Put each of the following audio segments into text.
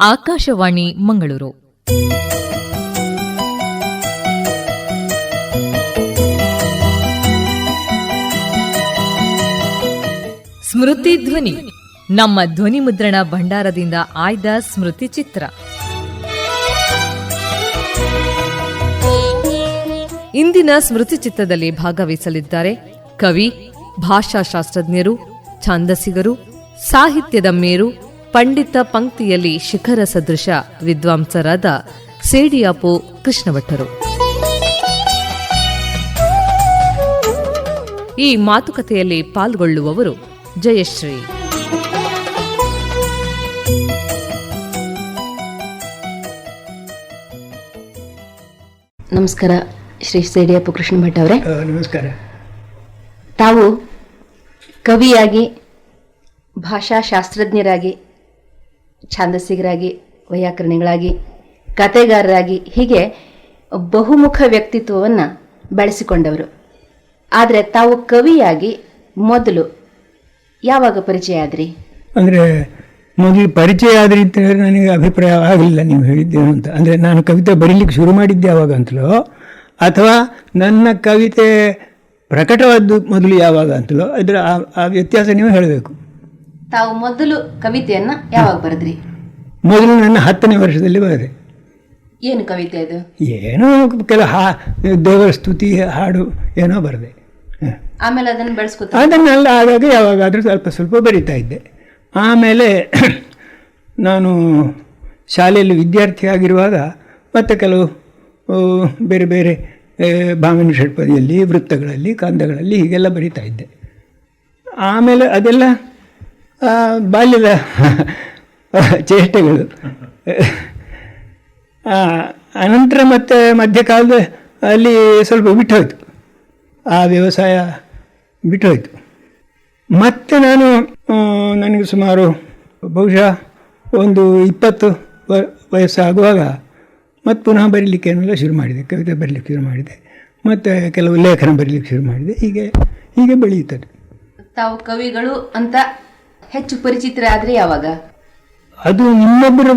ಆಕಾಶವಾಣಿ ಮಂಗಳೂರು. ಸ್ಮೃತಿ ಧ್ವನಿ. ನಮ್ಮ ಧ್ವನಿ ಮುದ್ರಣ ಭಂಡಾರದಿಂದ ಆಯ್ದ ಸ್ಮೃತಿ ಚಿತ್ರ. ಇಂದಿನ ಸ್ಮೃತಿ ಚಿತ್ರದಲ್ಲಿ ಭಾಗವಹಿಸಲಿದ್ದಾರೆ ಕವಿ, ಭಾಷಾಶಾಸ್ತ್ರಜ್ಞರು, ಛಾಂದಸಿಗರು, ಸಾಹಿತ್ಯದ ಮೇರು ಪಂಡಿತ ಪಂಕ್ತಿಯಲ್ಲಿ ಶಿಖರ ಸದೃಶ ವಿದ್ವಾಂಸರಾದ ಸೇಡಿಯಾಪು ಕೃಷ್ಣಭಟ್ಟರು. ಈ ಮಾತುಕತೆಯಲ್ಲಿ ಪಾಲ್ಗೊಳ್ಳುವವರು ಜಯಶ್ರೀ. ನಮಸ್ಕಾರ ಶ್ರೀ ಸೇಡಿಯಪ್ಪ ಕೃಷ್ಣ ಭಟ್ ಅವರೇ ನಮಸ್ಕಾರ. ತಾವು ಕವಿಯಾಗಿ ಭಾಷಾಶಾಸ್ತ್ರಜ್ಞರಾಗಿ ಛಾಂದಸ್ಸಿಗರಾಗಿ, ವೈಯಾಕರಣಿಗಳಾಗಿ ಕತೆಗಾರರಾಗಿ ಹೀಗೆ ಬಹುಮುಖ ವ್ಯಕ್ತಿತ್ವವನ್ನು ಬೆಳೆಸಿಕೊಂಡವರು. ಆದರೆ ತಾವು ಕವಿಯಾಗಿ ಮೊದಲು ಯಾವಾಗ ಪರಿಚಯ ಆದ್ರಿ? ಅಂದರೆ ಮೊದಲು ಪರಿಚಯ ಆದ್ರಿ ಅಂತ ಹೇಳಿದ್ರೆ ನನಗೆ ಅಭಿಪ್ರಾಯ ಆಗಲಿಲ್ಲ ನೀವು ಹೇಳಿದ್ದೇನು ಅಂತ. ಅಂದರೆ ನಾನು ಕವಿತೆ ಬರೀಲಿಕ್ಕೆ ಶುರು ಮಾಡಿದ್ದೆ ಯಾವಾಗ ಅಂತಲೋ, ಅಥವಾ ನನ್ನ ಕವಿತೆ ಪ್ರಕಟವಾದ್ದು ಮೊದಲು ಯಾವಾಗ ಅಂತಲೋ, ಅದರ ಆ- ಆ ವ್ಯತ್ಯಾಸ ನೀವು ಹೇಳಬೇಕು. ತಾವು ಮೊದಲು ಕವಿತೆಯನ್ನ ಯಾವಾಗ ಬರೆದ್ರಿ? ಮೊದಲು ನನ್ನ ಹತ್ತನೇ ವರ್ಷದಲ್ಲಿ ಬರೆದೆ. ಏನು ಕವಿತೆ ಅದು? ಏನೋ ಕೆಲ ಹಾ ದೇವರ ಸ್ತುತಿ ಹಾಡು ಏನೋ ಬರೆದೆ. ಆಮೇಲೆ ಅದನ್ನು ಬೆಳೆಸ್ಕೊತ ಅದನ್ನೆಲ್ಲ ಆಗಾಗ ಯಾವಾಗಾದರೂ ಸ್ವಲ್ಪ ಸ್ವಲ್ಪ ಬರಿತಾ ಇದ್ದೆ. ಆಮೇಲೆ ನಾನು ಶಾಲೆಯಲ್ಲಿ ವಿದ್ಯಾರ್ಥಿ ಆಗಿರುವಾಗ ಮತ್ತೆ ಕೆಲವು ಬೇರೆ ಬೇರೆ ಭಾವಿನ ಷಟ್ಪದಿಯಲ್ಲಿ ವೃತ್ತಗಳಲ್ಲಿ ಕಂದಗಳಲ್ಲಿ ಹೀಗೆಲ್ಲ ಬರಿತಾ ಇದ್ದೆ. ಆಮೇಲೆ ಅದೆಲ್ಲ ಬಾಲ್ಯದ ಚೇಷ್ಟೆಗಳು. ಅನಂತರ ಮತ್ತೆ ಮಧ್ಯಕಾಲದ ಅಲ್ಲಿ ಸ್ವಲ್ಪ ಬಿಟ್ಟೋಯ್ತು. ಆ ವ್ಯವಸಾಯ ಬಿಟ್ಟೋಯ್ತು. ಮತ್ತೆ ನಾನು ನನಗೆ ಸುಮಾರು ಬಹುಶಃ ಒಂದು ಇಪ್ಪತ್ತು ವಯಸ್ಸಾಗುವಾಗ ಮತ್ತೆ ಪುನಃ ಬರೀಲಿಕ್ಕೆ ಏನೆಲ್ಲ ಶುರು ಮಾಡಿದೆ. ಕವಿತೆ ಬರೀಲಿಕ್ಕೆ ಶುರು ಮಾಡಿದೆ. ಮತ್ತು ಕೆಲವು ಲೇಖನ ಬರೀಲಿಕ್ಕೆ ಶುರು ಮಾಡಿದೆ. ಹೀಗೆ ಹೀಗೆ ಬೆಳೆಯುತ್ತದೆ. ತಾವು ಕವಿಗಳು ಅಂತ ಹೆಚ್ಚು ಪರಿಚಿತರಾದ್ರೆ ಯಾವಾಗ? ಅದು ನಿಮ್ಮೊಬ್ಬರ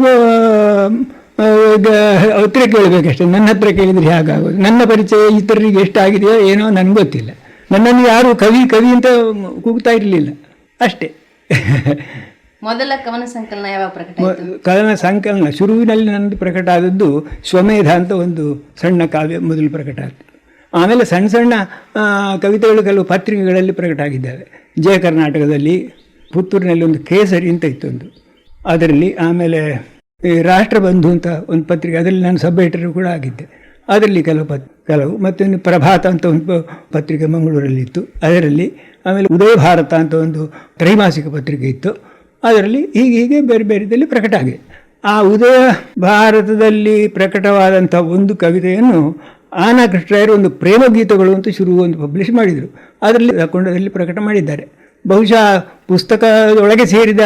ಹತ್ರ ಕೇಳಬೇಕಷ್ಟೆ. ನನ್ನ ಹತ್ರ ಕೇಳಿದರೆ ಹೇಗಾಗೋದು? ನನ್ನ ಪರಿಚಯ ಇತರರಿಗೆ ಎಷ್ಟಾಗಿದೆಯೋ ಏನೋ ನನಗೆ ಗೊತ್ತಿಲ್ಲ. ನನ್ನನ್ನು ಯಾರು ಕವಿ ಕವಿ ಅಂತ ಕೂಗ್ತಾ ಇರಲಿಲ್ಲ. ಅಷ್ಟೇ. ಮೊದಲ ಕವನ ಸಂಕಲನ ಯಾವಾಗ ಪ್ರಕಟ ಕವನ ಸಂಕಲನ ಶುರುವಿನಲ್ಲಿ ನನ್ನದು ಪ್ರಕಟ ಆದದ್ದು ಸ್ವಮೇಧ ಅಂತ ಒಂದು ಸಣ್ಣ ಕಾವ್ಯ ಮೊದಲು ಪ್ರಕಟ ಆಯಿತು. ಆಮೇಲೆ ಸಣ್ಣ ಸಣ್ಣ ಕವಿತೆಗಳು ಕೆಲವು ಪತ್ರಿಕೆಗಳಲ್ಲಿ ಪ್ರಕಟ ಆಗಿದ್ದಾವೆ. ಜಯ ಕರ್ನಾಟಕದಲ್ಲಿ ಪುತ್ತೂರಿನಲ್ಲಿ ಒಂದು ಕೇಸರಿ ಅಂತ ಇತ್ತು ಒಂದು. ಅದರಲ್ಲಿ ಆಮೇಲೆ, ಈ ರಾಷ್ಟ್ರಬಂಧು ಅಂತ ಒಂದು ಪತ್ರಿಕೆ, ಅದರಲ್ಲಿ ನಾನು ಸಬ್ ಎಡಿಟರ್ ಕೂಡ ಆಗಿದ್ದೆ. ಅದರಲ್ಲಿ ಕೆಲವು ಪತ್, ಕೆಲವು, ಮತ್ತೊಂದು ಪ್ರಭಾತ ಅಂತ ಒಂದು ಪತ್ರಿಕೆ ಮಂಗಳೂರಲ್ಲಿತ್ತು ಅದರಲ್ಲಿ ಆಮೇಲೆ ಉದಯ ಭಾರತ ಅಂತ ಒಂದು ತ್ರೈಮಾಸಿಕ ಪತ್ರಿಕೆ ಇತ್ತು. ಅದರಲ್ಲಿ ಹೀಗೆ ಹೀಗೆ ಬೇರೆ ಬೇರೆದಲ್ಲಿ ಪ್ರಕಟ ಆಗಿದೆ. ಆ ಉದಯ ಭಾರತದಲ್ಲಿ ಪ್ರಕಟವಾದಂಥ ಒಂದು ಕವಿತೆಯನ್ನು ಆನಾ ಕೃಷ್ಣರಾಯರು ಒಂದು ಪ್ರೇಮ ಗೀತಗಳು ಅಂತ ಶುರು ಒಂದು ಪಬ್ಲಿಷ್ ಮಾಡಿದರು. ಅದರಲ್ಲಿ ಕೊಂಡದಲ್ಲಿ ಪ್ರಕಟ ಮಾಡಿದ್ದಾರೆ. ಬಹುಶಃ ಪುಸ್ತಕದೊಳಗೆ ಸೇರಿದ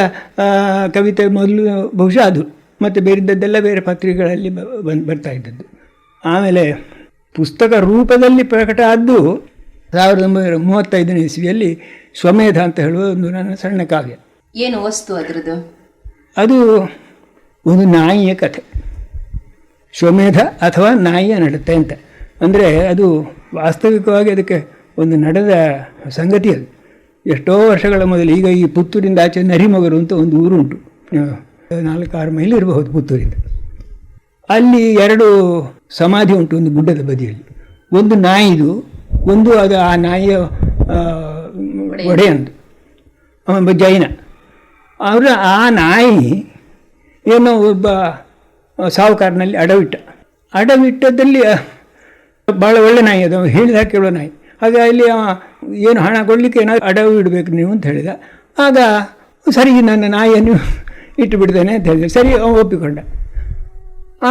ಕವಿತೆ ಮೊದಲು ಬಹುಶಃ ಅದು. ಮತ್ತು ಬೇರೆದ್ದೆಲ್ಲ ಬೇರೆ ಪತ್ರಿಕೆಗಳಲ್ಲಿ ಬ- ಬಂದು ಬರ್ತಾ ಇದ್ದದ್ದು. ಆಮೇಲೆ ಪುಸ್ತಕ ರೂಪದಲ್ಲಿ ಪ್ರಕಟ ಆದ್ದು ಸಾವಿರದ ಒಂಬೈನೂರ ಮೂವತ್ತೈದನೇ ಇಸ್ವಿಯಲ್ಲಿ ಸ್ವಮೇಧ ಅಂತ ಹೇಳುವ ಒಂದು ನನ್ನ ಸಣ್ಣ ಕಾವ್ಯ. ಏನು ವಸ್ತು ಅದರದ್ದು? ಅದು ಒಂದು ನಾಯಿಯ ಕಥೆ. ಸ್ವಮೇಧ ಅಥವಾ ನಾಯಿಯ ನಡತೆ ಅಂತ. ಅಂದರೆ ಅದು ವಾಸ್ತವಿಕವಾಗಿ ಅದಕ್ಕೆ ಒಂದು ನಡೆದ ಸಂಗತಿ ಅದು. ಎಷ್ಟೋ ವರ್ಷಗಳ ಮೊದಲು ಈಗ ಈ ಪುತ್ತೂರಿಂದ ಆಚೆ ನರಿಮಗರು ಅಂತ ಒಂದು ಊರುಂಟು ನಾಲ್ಕು ನಾಲ್ಕಾರು ಮೈಲಿ ಇರಬಹುದು ಪುತ್ತೂರಿಂದ. ಅಲ್ಲಿ ಎರಡು ಸಮಾಧಿ ಉಂಟು ಒಂದು ಗುಡ್ಡದ ಬದಿಯಲ್ಲಿ. ಒಂದು ನಾಯಿದು, ಒಂದು ಅದು ಆ ನಾಯಿಯ ಒಡೆಯಂದು. ಅವನೊಬ್ಬ ಜೈನ. ಅವರ ಆ ನಾಯಿ ಏನೋ ಒಬ್ಬ ಸಾಹುಕಾರನಲ್ಲಿ ಅಡವಿಟ್ಟ. ಅಡವಿಟ್ಟದಲ್ಲಿ ಭಾಳ ಒಳ್ಳೆ ನಾಯಿ ಅದು. ಹೇಳಿದ ಕೇಳೋ ನಾಯಿ. ಹಾಗೆ ಅಲ್ಲಿ ಏನು ಹಣ ಕೊಡಲಿಕ್ಕೆ ಏನಾದ್ರು ಅಡವು ಇಡಬೇಕು ನೀವು ಅಂತ ಹೇಳಿದ. ಆಗ ಸರಿ ನನ್ನ ನಾಯಿಯನ್ನು ಇಟ್ಟು ಬಿಡ್ತೇನೆ ಅಂತ ಹೇಳಿದೆ. ಸರಿ ಒಪ್ಪಿಕೊಂಡ.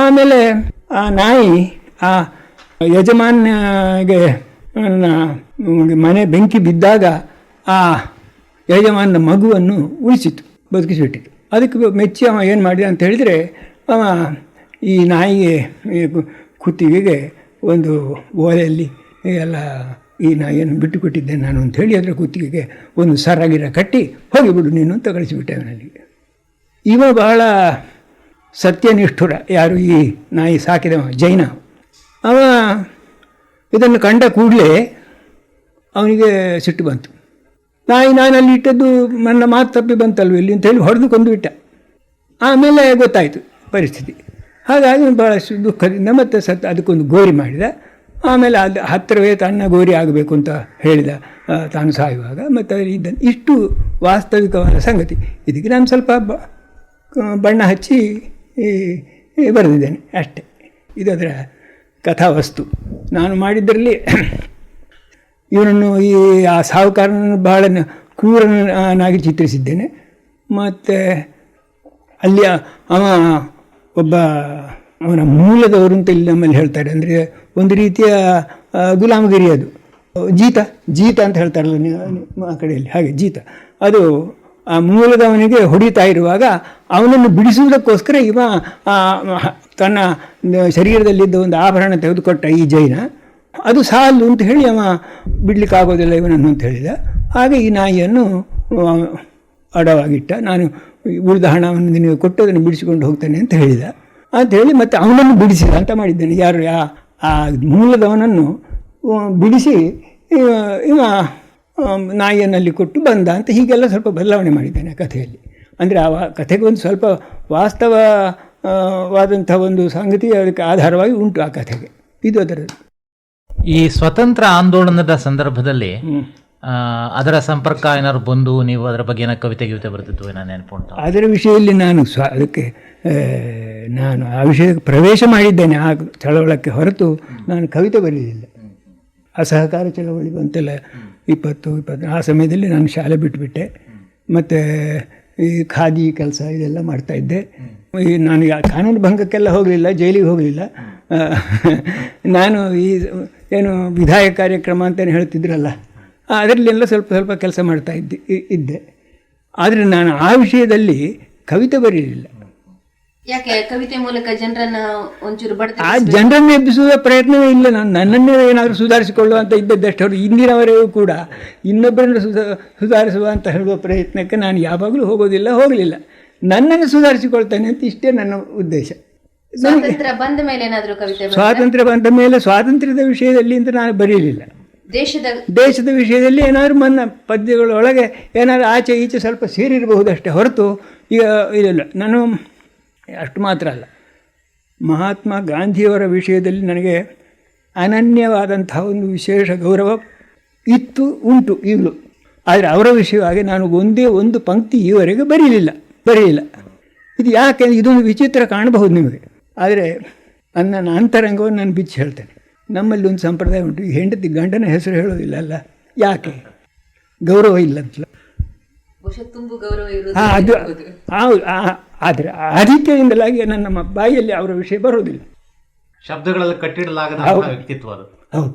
ಆಮೇಲೆ ಆ ನಾಯಿ ಆ ಯಜಮಾನ್ಗೆ ಮನೆ ಬೆಂಕಿ ಬಿದ್ದಾಗ ಆ ಯಜಮಾನನ ಮಗುವನ್ನು ಉಳಿಸಿತು ಬದುಕಿಸಿಬಿಟ್ಟಿತು ಅದಕ್ಕೆ ಮೆಚ್ಚಿ ಅವ ಏನು ಮಾಡಿದ ಅಂತ ಹೇಳಿದರೆ, ಅವ ಈ ನಾಯಿಗೆ ಕುತ್ತಿಗೆಗೆ ಒಂದು ಓಲೆಯಲ್ಲಿ ಎಲ್ಲ ಈ ನಾಯಿಯನ್ನು ಬಿಟ್ಟು ಕೊಟ್ಟಿದ್ದೆ ನಾನು ಅಂತ ಹೇಳಿ ಅದರ ಕುತ್ತಿಗೆಗೆ ಒಂದು ಸರಾಗಿರ ಕಟ್ಟಿ ಹೋಗಿಬಿಡು ನೀನು ಅಂತ ಕಳಿಸಿಬಿಟ್ಟೆ ಅವನಲ್ಲಿ. ಇವ ಬಹಳ ಸತ್ಯನಿಷ್ಠುರ, ಯಾರು ಈ ನಾಯಿ ಸಾಕಿದವ ಜೈನ. ಅವ ಇದನ್ನು ಕಂಡ ಕೂಡಲೇ ಅವನಿಗೆ ಸಿಟ್ಟು ಬಂತು. ನಾಯಿ ನಾನು ಅಲ್ಲಿ ಇಟ್ಟದ್ದು ನನ್ನ ಮಾತು ತಪ್ಪಿ ಬಂತಲ್ವ ಇಲ್ಲಿ ಅಂತೇಳಿ ಹೊಡೆದು ಕೊಂದು ಬಿಟ್ಟ. ಆಮೇಲೆ ಗೊತ್ತಾಯಿತು ಪರಿಸ್ಥಿತಿ. ಹಾಗಾಗಿ ಭಾಳ ದುಃಖದಿಂದ ಮತ್ತೆ ಸತ್ ಅದಕ್ಕೊಂದು ಗೋರಿ ಮಾಡಿದ. ಆಮೇಲೆ ಅದು ಹತ್ತಿರವೇ ತನ್ನ ಗೋರಿ ಆಗಬೇಕು ಅಂತ ಹೇಳಿದ ತಾನು ಸಾಯುವಾಗ, ಮತ್ತು ಇದ್ದ ಇಷ್ಟು ವಾಸ್ತವಿಕವಾದ ಸಂಗತಿ. ಇದಕ್ಕೆ ನಾನು ಸ್ವಲ್ಪ ಬಣ್ಣ ಹಚ್ಚಿ ಬರೆದಿದ್ದೇನೆ ಅಷ್ಟೇ. ಇದರ ಕಥಾವಸ್ತು. ನಾನು ಮಾಡಿದ್ದರಲ್ಲಿ ಇವನನ್ನು ಈ, ಆ ಸಾಹುಕಾರನನ್ನು ಬಹಳ ಕ್ರೂರನಾಗಿ ಚಿತ್ರಿಸಿದ್ದೇನೆ. ಮತ್ತು ಅಲ್ಲಿ ಅವ ಒಬ್ಬ ಅವನ ಮೂಲದವರು ಅಂತ ಇಲ್ಲಿ ನಮ್ಮಲ್ಲಿ ಹೇಳ್ತಾರೆ ಅಂದರೆ ಒಂದು ರೀತಿಯ ಗುಲಾಮಗಿರಿ ಅದು. ಜೀತ ಜೀತ ಅಂತ ಹೇಳ್ತಾರಲ್ಲ ನಿಮ್ಮ ಆ ಕಡೆಯಲ್ಲಿ. ಹಾಗೆ, ಜೀತ. ಅದು ಆ ಮೂಲದವನಿಗೆ ಹೊಡಿತಾ ಇರುವಾಗ ಅವನನ್ನು ಬಿಡಿಸುವುದಕ್ಕೋಸ್ಕರ ಇವ ತನ್ನ ಶರೀರದಲ್ಲಿದ್ದ ಒಂದು ಆಭರಣ ತೆಗೆದುಕೊಟ್ಟ ಈ ಜೈನ. ಅದು ಸಾಲು ಅಂತ ಹೇಳಿ ಅವ ಬಿಡ್ಲಿಕ್ಕೆ ಆಗೋದಿಲ್ಲ ಇವನನ್ನು ಅಂತ ಹೇಳಿದ. ಹಾಗೆ ಈ ನಾಯಿಯನ್ನು ಅಡವಾಗಿಟ್ಟ. ನಾನು ಉಳಿದ ಹಣವನ್ನು ನಿನಗೆ ಕೊಟ್ಟು ಅದನ್ನು ಬಿಡಿಸಿಕೊಂಡು ಹೋಗ್ತೇನೆ ಅಂತ ಹೇಳಿದ. ಅಂತ ಹೇಳಿ ಮತ್ತೆ ಅವನನ್ನು ಬಿಡಿಸಿದ ಅಂತ ಮಾಡಿದ್ದೇನೆ. ಯಾರು ಯಾ ಆ ಮೂಲದವನನ್ನು ಬಿಡಿಸಿ ಇವ ನಾಯಿಯನ್ನಲ್ಲಿ ಕೊಟ್ಟು ಬಂದ ಅಂತ ಹೀಗೆಲ್ಲ ಸ್ವಲ್ಪ ಬದಲಾವಣೆ ಮಾಡಿದ್ದೇನೆ ಕಥೆಯಲ್ಲಿ. ಅಂದರೆ ಆ ಕಥೆಗೆ ಒಂದು ಸ್ವಲ್ಪ ವಾಸ್ತವವಾದಂಥ ವಾದಂಥ ಒಂದು ಸಂಗತಿ ಅದಕ್ಕೆ ಆಧಾರವಾಗಿ ಉಂಟು ಆ ಕಥೆಗೆ. ಇದು ಅದರಲ್ಲಿ. ಈ ಸ್ವತಂತ್ರ ಆಂದೋಲನದ ಸಂದರ್ಭದಲ್ಲಿ ಅದರ ಸಂಪರ್ಕ ಏನಾದ್ರು ಬಂದು ನೀವು ಅದರ ಬಗ್ಗೆ ಏನೋ ಕವಿತೆ ಗೀತೆ ಬರ್ತಿತ್ತು ಏನೋ ನೆನಪು ಅದರ ವಿಷಯದಲ್ಲಿ ನಾನು ಸ್ವ ಅದಕ್ಕೆ ನಾನು ಆ ವಿಷಯಕ್ಕೆ ಪ್ರವೇಶ ಮಾಡಿದ್ದೇನೆ ಆ ಚಳವಳಕ್ಕೆ ಹೊರತು ನಾನು ಕವಿತೆ ಬರೆಯಲಿಲ್ಲ ಅಸಹಕಾರ ಚಳವಳಿ ಬಂತೆಲ್ಲ ಇಪ್ಪತ್ತು ಇಪ್ಪತ್ತು ಆ ಸಮಯದಲ್ಲಿ ನಾನು ಶಾಲೆ ಬಿಟ್ಟುಬಿಟ್ಟೆ ಮತ್ತು ಈ ಖಾದಿ ಕೆಲಸ ಇದೆಲ್ಲ ಮಾಡ್ತಾಯಿದ್ದೆ ಈ ನಾನು ಯಾ- ಕಾನೂನು ಭಂಗಕ್ಕೆಲ್ಲ ಹೋಗಲಿಲ್ಲ ಜೈಲಿಗೆ ಹೋಗಲಿಲ್ಲ. ನಾನು ಈ ಏನು ವಿಧಾಯ ಕಾರ್ಯಕ್ರಮ ಅಂತಲೇ ಹೇಳ್ತಿದ್ರಲ್ಲ ಅದರಲ್ಲೆಲ್ಲ ಸ್ವಲ್ಪ ಸ್ವಲ್ಪ ಕೆಲಸ ಮಾಡ್ತಾ ಇದ್ದೆ ಇದ್ದೆ. ಆದರೆ ನಾನು ಆ ವಿಷಯದಲ್ಲಿ ಕವಿತೆ ಬರೀಲಿಲ್ಲ. ಯಾಕೆ ಕವಿತೆ ಮೂಲಕ ಜನರನ್ನ ಒಂಚೂರು ಬಡತ ಆ ಜನರನ್ನು ಎಬ್ಬಿಸುವ ಪ್ರಯತ್ನವೇ ಇಲ್ಲ. ನಾನು ನನ್ನನ್ನೇ ಏನಾದರೂ ಸುಧಾರಿಸಿಕೊಳ್ಳುವಂತ ಇದ್ದದ್ದಷ್ಟು ಅವರು ಇಂದಿನವರೆಗೂ ಕೂಡ ಇನ್ನೊಬ್ಬರನ್ನು ಸುಧಾ ಸುಧಾರಿಸುವ ಅಂತ ಹೇಳುವ ಪ್ರಯತ್ನಕ್ಕೆ ನಾನು ಯಾವಾಗಲೂ ಹೋಗೋದಿಲ್ಲ ಹೋಗಲಿಲ್ಲ. ನನ್ನನ್ನು ಸುಧಾರಿಸಿಕೊಳ್ತೇನೆ ಅಂತ ಇಷ್ಟೇ ನನ್ನ ಉದ್ದೇಶ. ಸ್ವಾತಂತ್ರ್ಯ ಬಂದ ಮೇಲೆ ಏನಾದ್ರೂ ಕವಿತೆ ಸ್ವಾತಂತ್ರ್ಯ ಬಂದ ಮೇಲೆ ಸ್ವಾತಂತ್ರ್ಯದ ವಿಷಯದಲ್ಲಿ ಅಂತ ನಾನು ಬರೀಲಿಲ್ಲ. ದೇಶದ ದೇಶದ ವಿಷಯದಲ್ಲಿ ಏನಾದರೂ ನನ್ನ ಪದ್ಯಗಳೊಳಗೆ ಏನಾದರೂ ಆಚೆ ಈಚೆ ಸ್ವಲ್ಪ ಸೇರಿರಬಹುದಷ್ಟೇ ಹೊರತು ಈಗ ಇದಲ್ಲ. ನಾನು ಅಷ್ಟು ಮಾತ್ರ ಅಲ್ಲ. ಮಹಾತ್ಮ ಗಾಂಧಿಯವರ ವಿಷಯದಲ್ಲಿ ನನಗೆ ಅನನ್ಯವಾದಂತಹ ಒಂದು ವಿಶೇಷ ಗೌರವ ಇತ್ತು, ಉಂಟು ಈಗಲೂ ಆದರೆ ಅವರ ವಿಷಯವಾಗಿ ನಾನು ಒಂದೇ ಒಂದು ಪಂಕ್ತಿ ಈವರೆಗೆ ಬರೀಲಿಲ್ಲ ಬರೀಲಿಲ್ಲ ಇದು ಯಾಕೆ ಇದೊಂದು ವಿಚಿತ್ರ ಕಾಣಬಹುದು ನಿಮಗೆ. ಆದರೆ ನನ್ನ ಅಂತರಂಗವನ್ನು ನಾನು ಬಿಚ್ಚಿ ಹೇಳ್ತೇನೆ. ನಮ್ಮಲ್ಲಿ ಒಂದು ಸಂಪ್ರದಾಯ ಉಂಟು. ಹೆಂಡತಿ ಗಂಡನ ಹೆಸರು ಹೇಳೋದಿಲ್ಲ ಅಲ್ಲ? ಯಾಕೆ? ಗೌರವ ಇಲ್ಲ ಅಂತಲ್ಲ ಬಹುಶಃ ತುಂಬು ಗೌರವ ಇರುವುದು ಆ, ಅದು ಹೌದು ಆ- ಆದರೆ ಅದಕ್ಕೆಯಿಂದಲಾಗಿ ನನ್ನ ಮ- ಬಾಯಿಯಲ್ಲಿ ಅವರ ವಿಷಯ ಬರೋದಿಲ್ಲ ಶಬ್ದಗಳಲ್ಲಿ ಕಟ್ಟಿಡಲಾಗದ ವ್ಯಕ್ತಿತ್ವ ಅದು. ಹೌದು.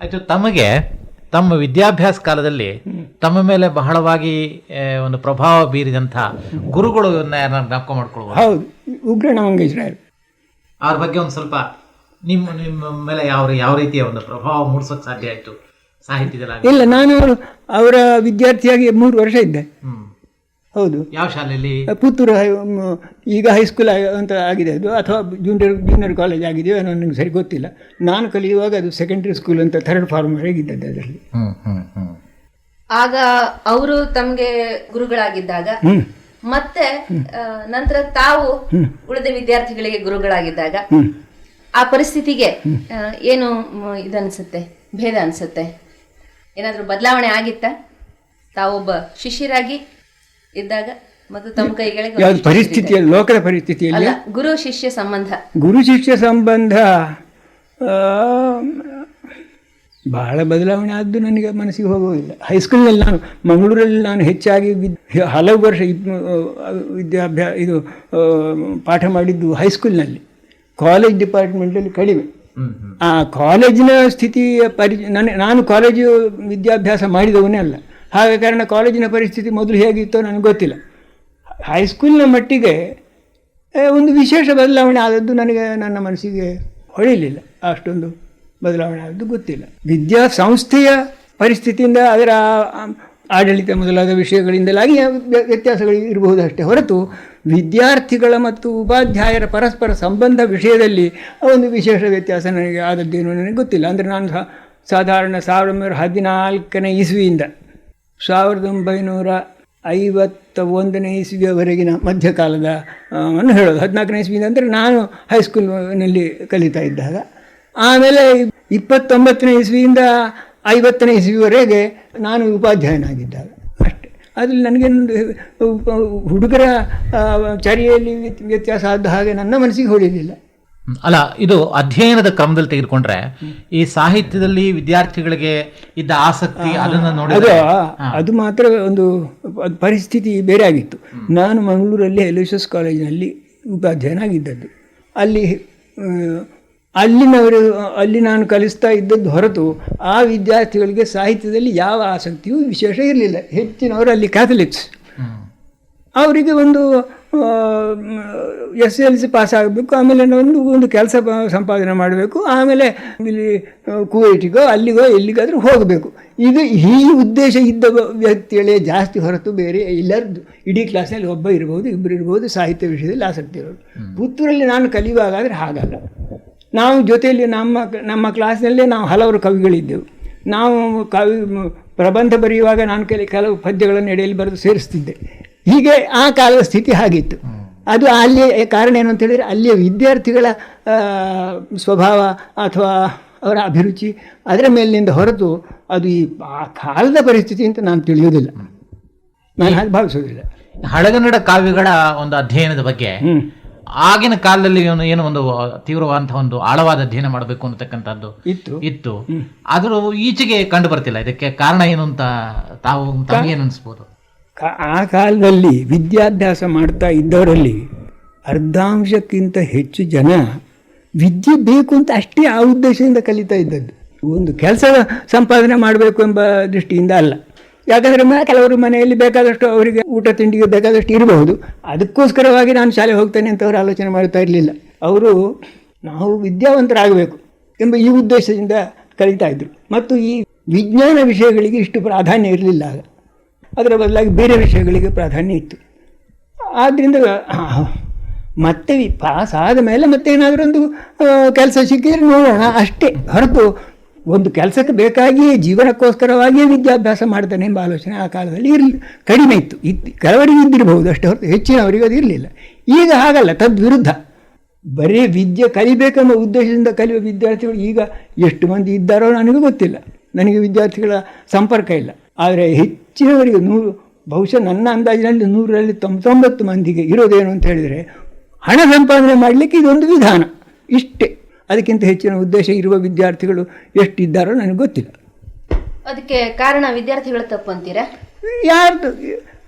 ಆಯ್ತು ತಮಗೆ ತಮ್ಮ ವಿದ್ಯಾಭ್ಯಾಸ ಕಾಲದಲ್ಲಿ ತಮ್ಮ ಮೇಲೆ ಬಹಳವಾಗಿ ಒಂದು ಪ್ರಭಾವ ಬೀರಿದಂತಹ ಗುರುಗಳು ಯಾರನ್ನ ಜ್ಞಾಪಕ ಮಾಡ್ಕೊಳ್ಬೋದು? ಹೌದು. ಉಗ್ರಣ ಮಂಗೇಶ್ವರ ಅವ್ರ ಬಗ್ಗೆ ಒಂದು ಸ್ವಲ್ಪ ನಿಮ್ಮ ನಿಮ್ಮ ಮೇಲೆ ಯಾವ ಯಾವ ರೀತಿಯ ಒಂದು ಪ್ರಭಾವ ಮೂಡಿಸೋಕೆ ಸಾಧ್ಯ ಆಯಿತು? ಸಾಹಿತ್ಯದಲ್ಲಿ ಇಲ್ಲ ನಾನು ಅವರ ವಿದ್ಯಾರ್ಥಿಯಾಗಿ ಮೂರು ವರ್ಷ ಇದ್ದೆ. ಹ್ಮ್. ಹೌದು. ಯಾವ ಶಾಲೆಯಲ್ಲಿ? ಪುತ್ತೂರು ಹೈ ಈಗ ಹೈಸ್ಕೂಲ್ ಅಂತ ಆಗಿದೆ ಅದು ಅಥವಾ ಜೂನಿಯರ್ ಜೂನಿಯರ್ ಕಾಲೇಜ್ ಆಗಿದೆಯೋ ಏನೋ ನನಗೆ ಸರಿ ಗೊತ್ತಿಲ್ಲ. ನಾನು ಕಲಿಯುವಾಗ ಅದು ಸೆಕೆಂಡ್ರಿ ಸ್ಕೂಲ್ ಅಂತ ಥರ್ಡ್ ಫಾರ್ಮ್ ಇದ್ದದ್ದು ಅದರಲ್ಲಿ. ಹ್ಮ್ ಹ್ಮ್ ಹ್ಮ್. ಆಗ ಅವರು ತಮಗೆ ಗುರುಗಳಾಗಿದ್ದಾಗ ಮತ್ತೆ ನಂತರ ತಾವು ಉಳಿದ ವಿದ್ಯಾರ್ಥಿಗಳಿಗೆ ಗುರುಗಳಾಗಿದ್ದಾಗ ಆ ಪರಿಸ್ಥಿತಿಗೆ ಏನು ಇದನ್ಸುತ್ತೆ ಭೇದ ಅನ್ಸುತ್ತೆ? ಏನಾದ್ರೂ ಬದಲಾವಣೆ ಆಗಿತ್ತಾ? ತಾವೊಬ್ಬ ಶಿಷ್ಯರಾಗಿ ಇದ್ದಾಗ ಮತ್ತು ತಮ್ಮ ಕೈಗಳಿಗೆ ಪರಿಸ್ಥಿತಿಯಲ್ಲಿ ಲೋಕದ ಪರಿಸ್ಥಿತಿಯಲ್ಲಿ? ಗುರು ಶಿಷ್ಯ ಸಂಬಂಧ. ಗುರು ಶಿಷ್ಯ ಸಂಬಂಧ ಬಹಳ ಬದಲಾವಣೆ ಆದ್ದು ನನಗೆ ಮನಸ್ಸಿಗೆ ಹೋಗೋದಿಲ್ಲ ಹೈಸ್ಕೂಲ್ನಲ್ಲಿ ನಾನು ಮಂಗಳೂರಲ್ಲಿ ನಾನು ಹೆಚ್ಚಾಗಿ ವಿದ್ ಹಲವು ವರ್ಷ ವಿದ್ಯಾಭ್ಯಾಸ ಇದು ಪಾಠ ಮಾಡಿದ್ದು ಹೈಸ್ಕೂಲ್ನಲ್ಲಿ. ಕಾಲೇಜ್ ಡಿಪಾರ್ಟ್ಮೆಂಟಲ್ಲಿ ಕಡಿಮೆ ಆ ಕಾಲೇಜಿನ ಸ್ಥಿತಿಯ ಪರಿ ನನ್ನ ನಾನು ಕಾಲೇಜು ವಿದ್ಯಾಭ್ಯಾಸ ಮಾಡಿದವನೇ ಅಲ್ಲ. ಹಾಗ ಕಾರಣ ಕಾಲೇಜಿನ ಪರಿಸ್ಥಿತಿ ಮೊದಲು ಹೇಗಿತ್ತೋ ನನಗೆ ಗೊತ್ತಿಲ್ಲ. ಹೈಸ್ಕೂಲಿನ ಮಟ್ಟಿಗೆ ಒಂದು ವಿಶೇಷ ಬದಲಾವಣೆ ಆದದ್ದು ನನಗೆ ನನ್ನ ಮನಸ್ಸಿಗೆ ಹೊಳಿಲಿಲ್ಲ. ಅಷ್ಟೊಂದು ಬದಲಾವಣೆ ಆದದ್ದು ಗೊತ್ತಿಲ್ಲ. ವಿದ್ಯಾಸಂಸ್ಥೆಯ ಪರಿಸ್ಥಿತಿಯಿಂದ ಅದರ ಆಡಳಿತ ಮೊದಲಾದ ವಿಷಯಗಳಿಂದಲಾಗಿ ವ್ಯತ್ಯಾಸಗಳು ಇರಬಹುದು ಅಷ್ಟೇ ಹೊರತು ವಿದ್ಯಾರ್ಥಿಗಳ ಮತ್ತು ಉಪಾಧ್ಯಾಯರ ಪರಸ್ಪರ ಸಂಬಂಧ ವಿಷಯದಲ್ಲಿ ಒಂದು ವಿಶೇಷ ವ್ಯತ್ಯಾಸ ನನಗೆ ಆದದ್ದೇನು ನನಗೆ ಗೊತ್ತಿಲ್ಲ. ಅಂದರೆ ನಾನು ಸಾಧಾರಣ ಸಾವಿರದ ಒಂಬೈನೂರ ಹದಿನಾಲ್ಕನೇ ಇಸ್ವಿಯಿಂದ ಸಾವಿರದ ಒಂಬೈನೂರ ಐವತ್ತ ಒಂದನೇ ಇಸ್ವಿಯವರೆಗಿನ ಮಧ್ಯಕಾಲದ ಅನ್ನು ಹೇಳೋದು. ಹದಿನಾಲ್ಕನೇ ಇಸ್ವಿಯಿಂದ ಅಂದರೆ ನಾನು ಹೈಸ್ಕೂಲ್ನಲ್ಲಿ ಕಲಿತಾ ಇದ್ದಾಗ. ಆಮೇಲೆ ಇಪ್ಪತ್ತೊಂಬತ್ತನೇ ಇಸ್ವಿಯಿಂದ ಐವತ್ತನೇ ಇಸ್ವಿವರೆಗೆ ನಾನು ಉಪಾಧ್ಯಾಯನಾಗಿದ್ದಾಗ. ಅದ್ರಲ್ಲಿ ನನಗೆ ಹುಡುಗರ ವ್ಯತ್- ವ್ಯತ್ಯಾಸ ಆದ ಹಾಗೆ ನನ್ನ ಮನಸ್ಸಿಗೆ ಹೊಳಿಲಿಲ್ಲ. ಅಲ್ಲ ಇದು ಅಧ್ಯಯನದ ಕ್ರಮದಲ್ಲಿ ತೆಗೆದುಕೊಂಡ್ರೆ ಈ ಸಾಹಿತ್ಯದಲ್ಲಿ ವಿದ್ಯಾರ್ಥಿಗಳಿಗೆ ಇದ್ದ ಆಸಕ್ತಿ ಅದನ್ನ ನೋಡಿ ನೋಡಿದ್ರೆ ಅದು ಮಾತ್ರ ಒಂದು ಪರಿಸ್ಥಿತಿ ಬೇರೆ ಆಗಿತ್ತು. ನಾನು ಮಂಗಳೂರಲ್ಲಿ ಎಲೋಷಸ್ ಕಾಲೇಜಿನಲ್ಲಿ ಉಪಾಧ್ಯಾಯನಾಗಿದ್ದದ್ದು. ಅಲ್ಲಿ ಅಲ್ಲಿನವರು ಅಲ್ಲಿ ನಾನು ಕಲಿಸ್ತಾ ಇದ್ದದ್ದು ಹೊರತು ಆ ವಿದ್ಯಾರ್ಥಿಗಳಿಗೆ ಸಾಹಿತ್ಯದಲ್ಲಿ ಯಾವ ಆಸಕ್ತಿಯೂ ವಿಶೇಷ ಇರಲಿಲ್ಲ. ಹೆಚ್ಚಿನವರು ಅಲ್ಲಿ ಕ್ಯಾಥಲಿಕ್ಸ್ ಅವರಿಗೆ ಒಂದು ಎಸ್ ಎಲ್ ಸಿ ಪಾಸ್ ಆಗಬೇಕು ಆಮೇಲೆ ಒಂದು ಒಂದು ಕೆಲಸ ಸಂಪಾದನೆ ಮಾಡಬೇಕು ಆಮೇಲೆ ಇಲ್ಲಿ ಕುವೈಟಿಗೋ ಅಲ್ಲಿಗೋ ಎಲ್ಲಿಗಾದರೂ ಹೋಗಬೇಕು. ಇದು ಈ ಉದ್ದೇಶ ಇದ್ದ ವ್ಯಕ್ತಿಗಳೇ ಜಾಸ್ತಿ ಹೊರತು ಬೇರೆ ಎಲ್ಲರದ್ದು. ಇಡೀ ಕ್ಲಾಸಲ್ಲಿ ಒಬ್ಬ ಇರ್ಬೋದು ಇಬ್ಬರು ಇರ್ಬೋದು ಸಾಹಿತ್ಯ ವಿಷಯದಲ್ಲಿ ಆಸಕ್ತಿ ಇರೋದು ಪುತ್ತೂರಲ್ಲಿ ನಾನು ಕಲಿಯುವಾಗಾದರೆ ಹಾಗಲ್ಲ. ನಾವು ಜೊತೆಯಲ್ಲಿ ನಮ್ಮ ನಮ್ಮ ಕ್ಲಾಸ್ನಲ್ಲೇ ನಾವು ಹಲವರು ಕವಿಗಳಿದ್ದೆವು. ನಾವು ಕವಿ ಪ್ರಬಂಧ ಬರೆಯುವಾಗ ನಾನು ಕೆಲ ಕೆಲವು ಪದ್ಯಗಳನ್ನು ಎಡೆಯಲ್ಲಿ ಬರೆದು ಸೇರಿಸ್ತಿದ್ದೆ. ಹೀಗೆ ಆ ಕಾಲದ ಸ್ಥಿತಿ ಹಾಗಿತ್ತು. ಅದು ಅಲ್ಲಿ ಕಾರಣ ಏನು ಅಂತ ಹೇಳಿದರೆ ಅಲ್ಲಿಯ ವಿದ್ಯಾರ್ಥಿಗಳ ಸ್ವಭಾವ ಅಥವಾ ಅವರ ಅಭಿರುಚಿ ಅದರ ಮೇಲಿನಿಂದ ಹೊರತು ಅದು ಈ ಆ ಕಾಲದ ಪರಿಸ್ಥಿತಿ ಅಂತ ನಾನು ತಿಳಿಯೋದಿಲ್ಲ ನಾನು ಹಾಗೆ ಭಾವಿಸೋದಿಲ್ಲ ಹಳಗನ್ನಡ ಕಾವ್ಯಗಳ ಒಂದು ಅಧ್ಯಯನದ ಬಗ್ಗೆ ಆಗಿನ ಕಾಲದಲ್ಲಿ ಏನು ಏನು ಒಂದು ತೀವ್ರವಾದಂತಹ ಒಂದು ಆಳವಾದ ಅಧ್ಯಯನ ಮಾಡಬೇಕು ಅನ್ನತಕ್ಕಂಥದ್ದು ಇತ್ತು. ಇತ್ತು. ಆದರೂ ಈಚೆಗೆ ಕಂಡು ಬರ್ತಿಲ್ಲ. ಇದಕ್ಕೆ ಕಾರಣ ಏನು ಅಂತ ತಾವು ತಮಗೇನು ಅನಿಸ್ಬೋದು? ಆ ಕಾಲದಲ್ಲಿ ವಿದ್ಯಾಭ್ಯಾಸ ಮಾಡ್ತಾ ಇದ್ದವರಲ್ಲಿ ಅರ್ಧಾಂಶಕ್ಕಿಂತ ಹೆಚ್ಚು ಜನ ವಿದ್ಯೆ ಬೇಕು ಅಂತ ಅಷ್ಟೇ ಆ ಉದ್ದೇಶದಿಂದ ಕಲಿತಾ ಇದ್ದದ್ದು. ಒಂದು ಕೆಲಸ ಸಂಪಾದನೆ ಮಾಡಬೇಕು ಎಂಬ ದೃಷ್ಟಿಯಿಂದ ಅಲ್ಲ. ಯಾಕಂದರೆ ಕೆಲವರು ಮನೆಯಲ್ಲಿ ಬೇಕಾದಷ್ಟು ಅವರಿಗೆ ಊಟ ತಿಂಡಿಗೆ ಬೇಕಾದಷ್ಟು ಇರಬಹುದು. ಅದಕ್ಕೋಸ್ಕರವಾಗಿ ನಾನು ಶಾಲೆ ಹೋಗ್ತೇನೆ ಅಂತ ಅವರು ಆಲೋಚನೆ ಮಾಡ್ತಾ ಇರಲಿಲ್ಲ. ಅವರು, ನಾವು ವಿದ್ಯಾವಂತರಾಗಬೇಕು ಎಂಬ ಈ ಉದ್ದೇಶದಿಂದ ಕಲಿತಾ ಇದ್ದರು ಮತ್ತು ಈ ವಿಜ್ಞಾನ ವಿಷಯಗಳಿಗೆ ಇಷ್ಟು ಪ್ರಾಧಾನ್ಯ ಇರಲಿಲ್ಲ ಆಗ. ಅದರ ಬದಲಾಗಿ ಬೇರೆ ವಿಷಯಗಳಿಗೆ ಪ್ರಾಧಾನ್ಯ ಇತ್ತು. ಆದ್ದರಿಂದ ಮತ್ತೆ ಪಾಸ್ ಆದ ಮೇಲೆ ಮತ್ತೆ ಏನಾದರೂ ಒಂದು ಕೆಲಸ ಸಿಕ್ಕಿದ್ರೆ ನೋಡೋಣ ಅಷ್ಟೇ. ಹೊರತು ಒಂದು ಕೆಲಸಕ್ಕೆ ಬೇಕಾಗಿಯೇ ಜೀವನಕ್ಕೋಸ್ಕರವಾಗಿಯೇ ವಿದ್ಯಾಭ್ಯಾಸ ಮಾಡ್ತಾನೆ ಎಂಬ ಆಲೋಚನೆ ಆ ಕಾಲದಲ್ಲಿ ಇರಲಿ ಕಡಿಮೆ ಇತ್ತು. ಇತ್ತು ಕೆಲವರಿಗೆ ಇದ್ದಿರಬಹುದು, ಅಷ್ಟೇ ಹೊರತು ಹೆಚ್ಚಿನವರಿಗೆ ಅದು ಇರಲಿಲ್ಲ. ಈಗ ಹಾಗಲ್ಲ, ತದ್ವಿರುದ್ಧ. ಬರೀ ವಿದ್ಯೆ ಕಲಿಬೇಕೆಂಬ ಉದ್ದೇಶದಿಂದ ಕಲಿಯುವ ವಿದ್ಯಾರ್ಥಿಗಳು ಈಗ ಎಷ್ಟು ಮಂದಿ ಇದ್ದಾರೋ ನನಗೆ ಗೊತ್ತಿಲ್ಲ. ನನಗೆ ವಿದ್ಯಾರ್ಥಿಗಳ ಸಂಪರ್ಕ ಇಲ್ಲ. ಆದರೆ ಹೆಚ್ಚಿನವರಿಗೆ ನೂರು ಬಹುಶಃ ನನ್ನ ಅಂದಾಜಿನಲ್ಲಿ ನೂರರಲ್ಲಿ ತೊಂಬತ್ತೊಂಬತ್ತು ಮಂದಿಗೆ ಇರೋದೇನು ಅಂತ ಹೇಳಿದರೆ ಹಣ ಸಂಪಾದನೆ ಮಾಡಲಿಕ್ಕೆ ಇದೊಂದು ವಿಧಾನ. ಇಷ್ಟೇ. ಅದಕ್ಕಿಂತ ಹೆಚ್ಚಿನ ಉದ್ದೇಶ ಇರುವ ವಿದ್ಯಾರ್ಥಿಗಳು ಎಷ್ಟಿದ್ದಾರೋ ನನಗೆ ಗೊತ್ತಿಲ್ಲ. ಅದಕ್ಕೆ ಕಾರಣ ವಿದ್ಯಾರ್ಥಿಗಳ ತಪ್ಪು ಅಂತೀರಾ? ಯಾರ್ದು?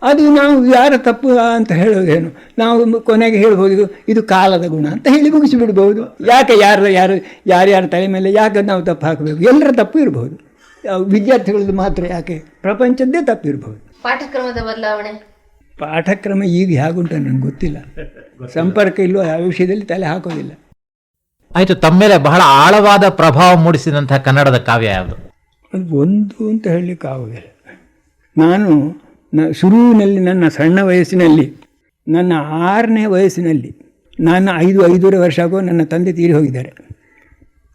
ಅದು ನಾವು ಯಾರ ತಪ್ಪು ಅಂತ ಹೇಳೋದೇನು ನಾವು ಕೊನೆಗೆ ಹೇಳ್ಬೋದು ಇದು- ಕಾಲದ ಗುಣ ಅಂತ ಹೇಳಿ ಮುಗಿಸಿಬಿಡ್ಬೋದು. ಯಾಕೆ ಯಾರ ಯಾರು ಯಾರ್ಯಾರ ತಲೆ ಮೇಲೆ ಯಾಕೆ ನಾವು ತಪ್ಪು ಹಾಕಬೇಕು? ಎಲ್ಲರ ತಪ್ಪು ಇರ್ಬೋದು. ಯಾವ ವಿದ್ಯಾರ್ಥಿಗಳದ್ದು ಮಾತ್ರ ಯಾಕೆ? ಪ್ರಪಂಚದ್ದೇ ತಪ್ಪು ಇರಬಹುದು ಪಾಠಕ್ರಮದ ಬದಲಾವಣೆ? ಪಾಠಕ್ರಮ ಈಗ ಹೇಗುಂಟ ನನಗೆ ಗೊತ್ತಿಲ್ಲ. ಸಂಪರ್ಕ ಇಲ್ಲೋ ಆ ವಿಷಯದಲ್ಲಿ ತಲೆ ಹಾಕೋದಿಲ್ಲ. ಆಯ್ತು, ತಮ್ಮ ಮೇಲೆ ಬಹಳ ಆಳವಾದ ಪ್ರಭಾವ ಮೂಡಿಸಿದಂತಹ ಕನ್ನಡದ ಕಾವ್ಯ ಯಾವುದು? ಅದು ಒಂದು ಅಂತ ಹೇಳಲಿಕ್ಕೆ ಆಗೋದಿಲ್ಲ. ನಾನು ನ ಶುರುವಿನಲ್ಲಿ, ನನ್ನ ಸಣ್ಣ ವಯಸ್ಸಿನಲ್ಲಿ, ನನ್ನ ಆರನೇ ವಯಸ್ಸಿನಲ್ಲಿ, ನಾನು ಐದು, ಐದೂವರೆ ವರ್ಷ ಆಗೋ ನನ್ನ ತಂದೆ ತೀರಿ ಹೋಗಿದ್ದಾರೆ.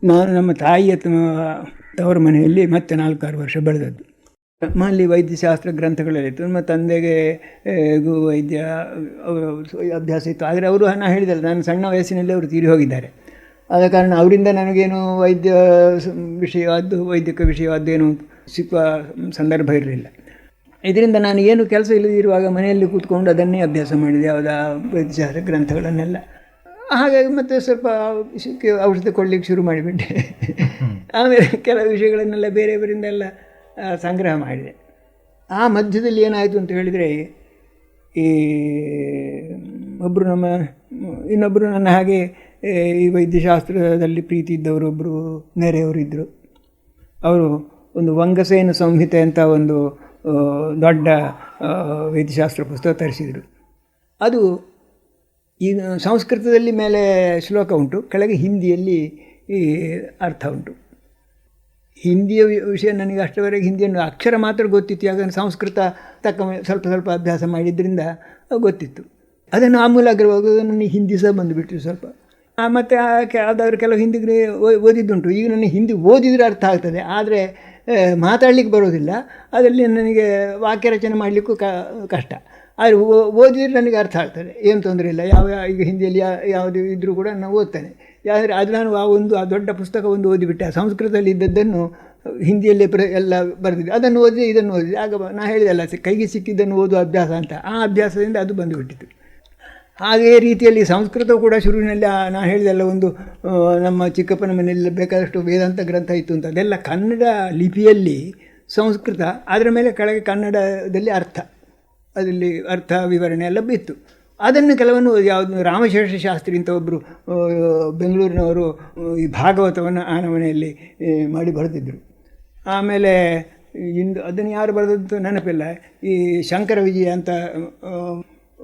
ನಾನು ನಮ್ಮ ತಾಯಿಯ ತವರ ಮನೆಯಲ್ಲಿ ಮತ್ತೆ ನಾಲ್ಕಾರು ವರ್ಷ ಬೆಳೆದದ್ದು. ನಮ್ಮಲ್ಲಿ ವೈದ್ಯಶಾಸ್ತ್ರ ಗ್ರಂಥಗಳಲ್ಲಿತ್ತು ನಮ್ಮ ತಂದೆಗೆ ವೈದ್ಯ ಅಭ್ಯಾಸ ಇತ್ತು. ಆದರೆ ಅವರು ನಾನು ಹೇಳಿದಲ್ಲ ನಾನು ಸಣ್ಣ ವಯಸ್ಸಿನಲ್ಲಿ ಅವರು ತೀರಿ ಹೋಗಿದ್ದಾರೆ. ಆದ ಕಾರಣ ಅವರಿಂದ ನನಗೇನು ವೈದ್ಯ ವಿಷಯವಾದ್ದು ವೈದ್ಯಕ ವಿಷಯವಾದ್ದೇನು ಸಿಕ್ಕುವ ಸಂದರ್ಭ ಇರಲಿಲ್ಲ. ಇದರಿಂದ ನಾನು ಏನು ಕೆಲಸ ಇಲ್ಲದಿರುವಾಗ ಮನೆಯಲ್ಲಿ ಕೂತ್ಕೊಂಡು ಅದನ್ನೇ ಅಭ್ಯಾಸ ಮಾಡಿದೆ ಯಾವುದ ವೈದ್ಯಶಾಸ್ತ್ರ ಗ್ರಂಥಗಳನ್ನೆಲ್ಲ. ಹಾಗಾಗಿ ಮತ್ತೆ ಸ್ವಲ್ಪ ಔಷಧಿ ಕೊಡಲಿಕ್ಕೆ ಶುರು ಮಾಡಿಬಿಟ್ಟೆ. ಆಮೇಲೆ ಕೆಲವು ವಿಷಯಗಳನ್ನೆಲ್ಲ ಬೇರೆಯವರಿಂದೆಲ್ಲ ಸಂಗ್ರಹ ಮಾಡಿದೆ. ಆ ಮಧ್ಯದಲ್ಲಿ ಏನಾಯಿತು ಅಂತ ಹೇಳಿದರೆ ಈ ಒಬ್ಬರು ನಮ್ಮ ಇನ್ನೊಬ್ಬರು ನನ್ನ ಹಾಗೆ ಈ ವೈದ್ಯಶಾಸ್ತ್ರದಲ್ಲಿ ಪ್ರೀತಿ ಇದ್ದವರೊಬ್ಬರು ನೆರೆಯವರಿದ್ದರು ಅವರು ಒಂದು ವಂಗಸೇನ ಸಂಹಿತೆ ಅಂತ ಒಂದು ದೊಡ್ಡ ವೈದ್ಯಶಾಸ್ತ್ರ ಪುಸ್ತಕ ತರಿಸಿದರು. ಅದು ಈ ಸಂಸ್ಕೃತದಲ್ಲಿ ಮೇಲೆ ಶ್ಲೋಕ ಉಂಟು, ಕೆಳಗೆ ಹಿಂದಿಯಲ್ಲಿ ಈ ಅರ್ಥ ಉಂಟು. ಹಿಂದಿಯ ವಿಷಯ ನನಗೆ ಅಷ್ಟರವರೆಗೆ ಹಿಂದಿಯನ್ನು ಅಕ್ಷರ ಮಾತ್ರ ಗೊತ್ತಿತ್ತು, ಯಾಕಂದರೆ ಸಂಸ್ಕೃತ ತಕ್ಕ ಸ್ವಲ್ಪ ಸ್ವಲ್ಪ ಅಭ್ಯಾಸ ಮಾಡಿದ್ದರಿಂದ ಗೊತ್ತಿತ್ತು. ಅದನ್ನು ಆಮೂಲಾಗ್ರವಾಗಿ ನನಗೆ ಹಿಂದಿ ಸಹ ಬಂದುಬಿಟ್ಟು ಸ್ವಲ್ಪ. ಮತ್ತು ಯಾವ್ದಾದ್ರು ಕೆಲವು ಹಿಂದಿಗೆ ಓದಿದ್ದುಂಟು. ಈಗ ನನಗೆ ಹಿಂದಿ ಓದಿದರೆ ಅರ್ಥ ಆಗ್ತದೆ. ಆದರೆ ಮಾತಾಡಲಿಕ್ಕೆ ಬರೋದಿಲ್ಲ. ಅದರಲ್ಲಿ ನನಗೆ ವಾಕ್ಯ ರಚನೆ ಮಾಡಲಿಕ್ಕೂ ಕಷ್ಟ. ಆದರೆ ಓದಿದ್ರೆ ನನಗೆ ಅರ್ಥ ಆಗ್ತದೆ. ಏನು ತೊಂದರೆ ಇಲ್ಲ. ಯಾವ, ಈಗ ಹಿಂದಿಯಲ್ಲಿ ಯಾವುದು ಇದ್ದರೂ ಕೂಡ ನಾನು ಓದ್ತೇನೆ. ಯಾದರೆ ಅದು ನಾನು ಆ ಒಂದು, ಆ ದೊಡ್ಡ ಪುಸ್ತಕ ಒಂದು ಓದಿಬಿಟ್ಟೆ. ಸಂಸ್ಕೃತದಲ್ಲಿ ಇದ್ದದ್ದನ್ನು ಹಿಂದಿಯಲ್ಲೇ ಪ್ರ, ಎಲ್ಲ ಬರೆದಿದ್ದೆ. ಅದನ್ನು ಓದಿ, ಇದನ್ನು ಓದಿದೆ ಆಗ ನಾನು ಹೇಳಿದೆ ಅಲ್ಲ, ಕೈಗೆ ಸಿಕ್ಕಿದ್ದನ್ನು ಓದುವ ಅಭ್ಯಾಸ ಅಂತ. ಆ ಅಭ್ಯಾಸದಿಂದ ಅದು ಬಂದುಬಿಟ್ಟಿತ್ತು. ಹಾಗೇ ರೀತಿಯಲ್ಲಿ ಸಂಸ್ಕೃತ ಕೂಡ ಶುರುವಿನಲ್ಲಿ ನಾನು ಹೇಳಿದೆಲ್ಲ ಒಂದು ನಮ್ಮ ಚಿಕ್ಕಪ್ಪನ ಮನೆಯಲ್ಲಿ ಬೇಕಾದಷ್ಟು ವೇದಾಂತ ಗ್ರಂಥ ಇತ್ತು ಅಂತ. ಅದೆಲ್ಲ ಕನ್ನಡ ಲಿಪಿಯಲ್ಲಿ ಸಂಸ್ಕೃತ, ಅದರ ಮೇಲೆ ಕೆಳಗೆ ಕನ್ನಡದಲ್ಲಿ ಅರ್ಥ. ಅದರಲ್ಲಿ ಅರ್ಥ, ವಿವರಣೆ ಎಲ್ಲ ಬಿತ್ತು. ಅದನ್ನು ಕೆಲವನ್ನು ಯಾವುದು ರಾಮಶೇಷ ಶಾಸ್ತ್ರಿ ಅಂತ ಒಬ್ಬರು ಬೆಂಗಳೂರಿನವರು ಈ ಭಾಗವತವನ್ನು ಆನ ಮನೆಯಲ್ಲಿ ಮಾಡಿ ಬರೆದಿದ್ದರು ಆಮೇಲೆ ಇಂದು ಅದನ್ನು ಯಾರು ಬರೆದಂತೂ ನೆನಪಿಲ್ಲ. ಈ ಶಂಕರ ವಿಜಯ ಅಂತ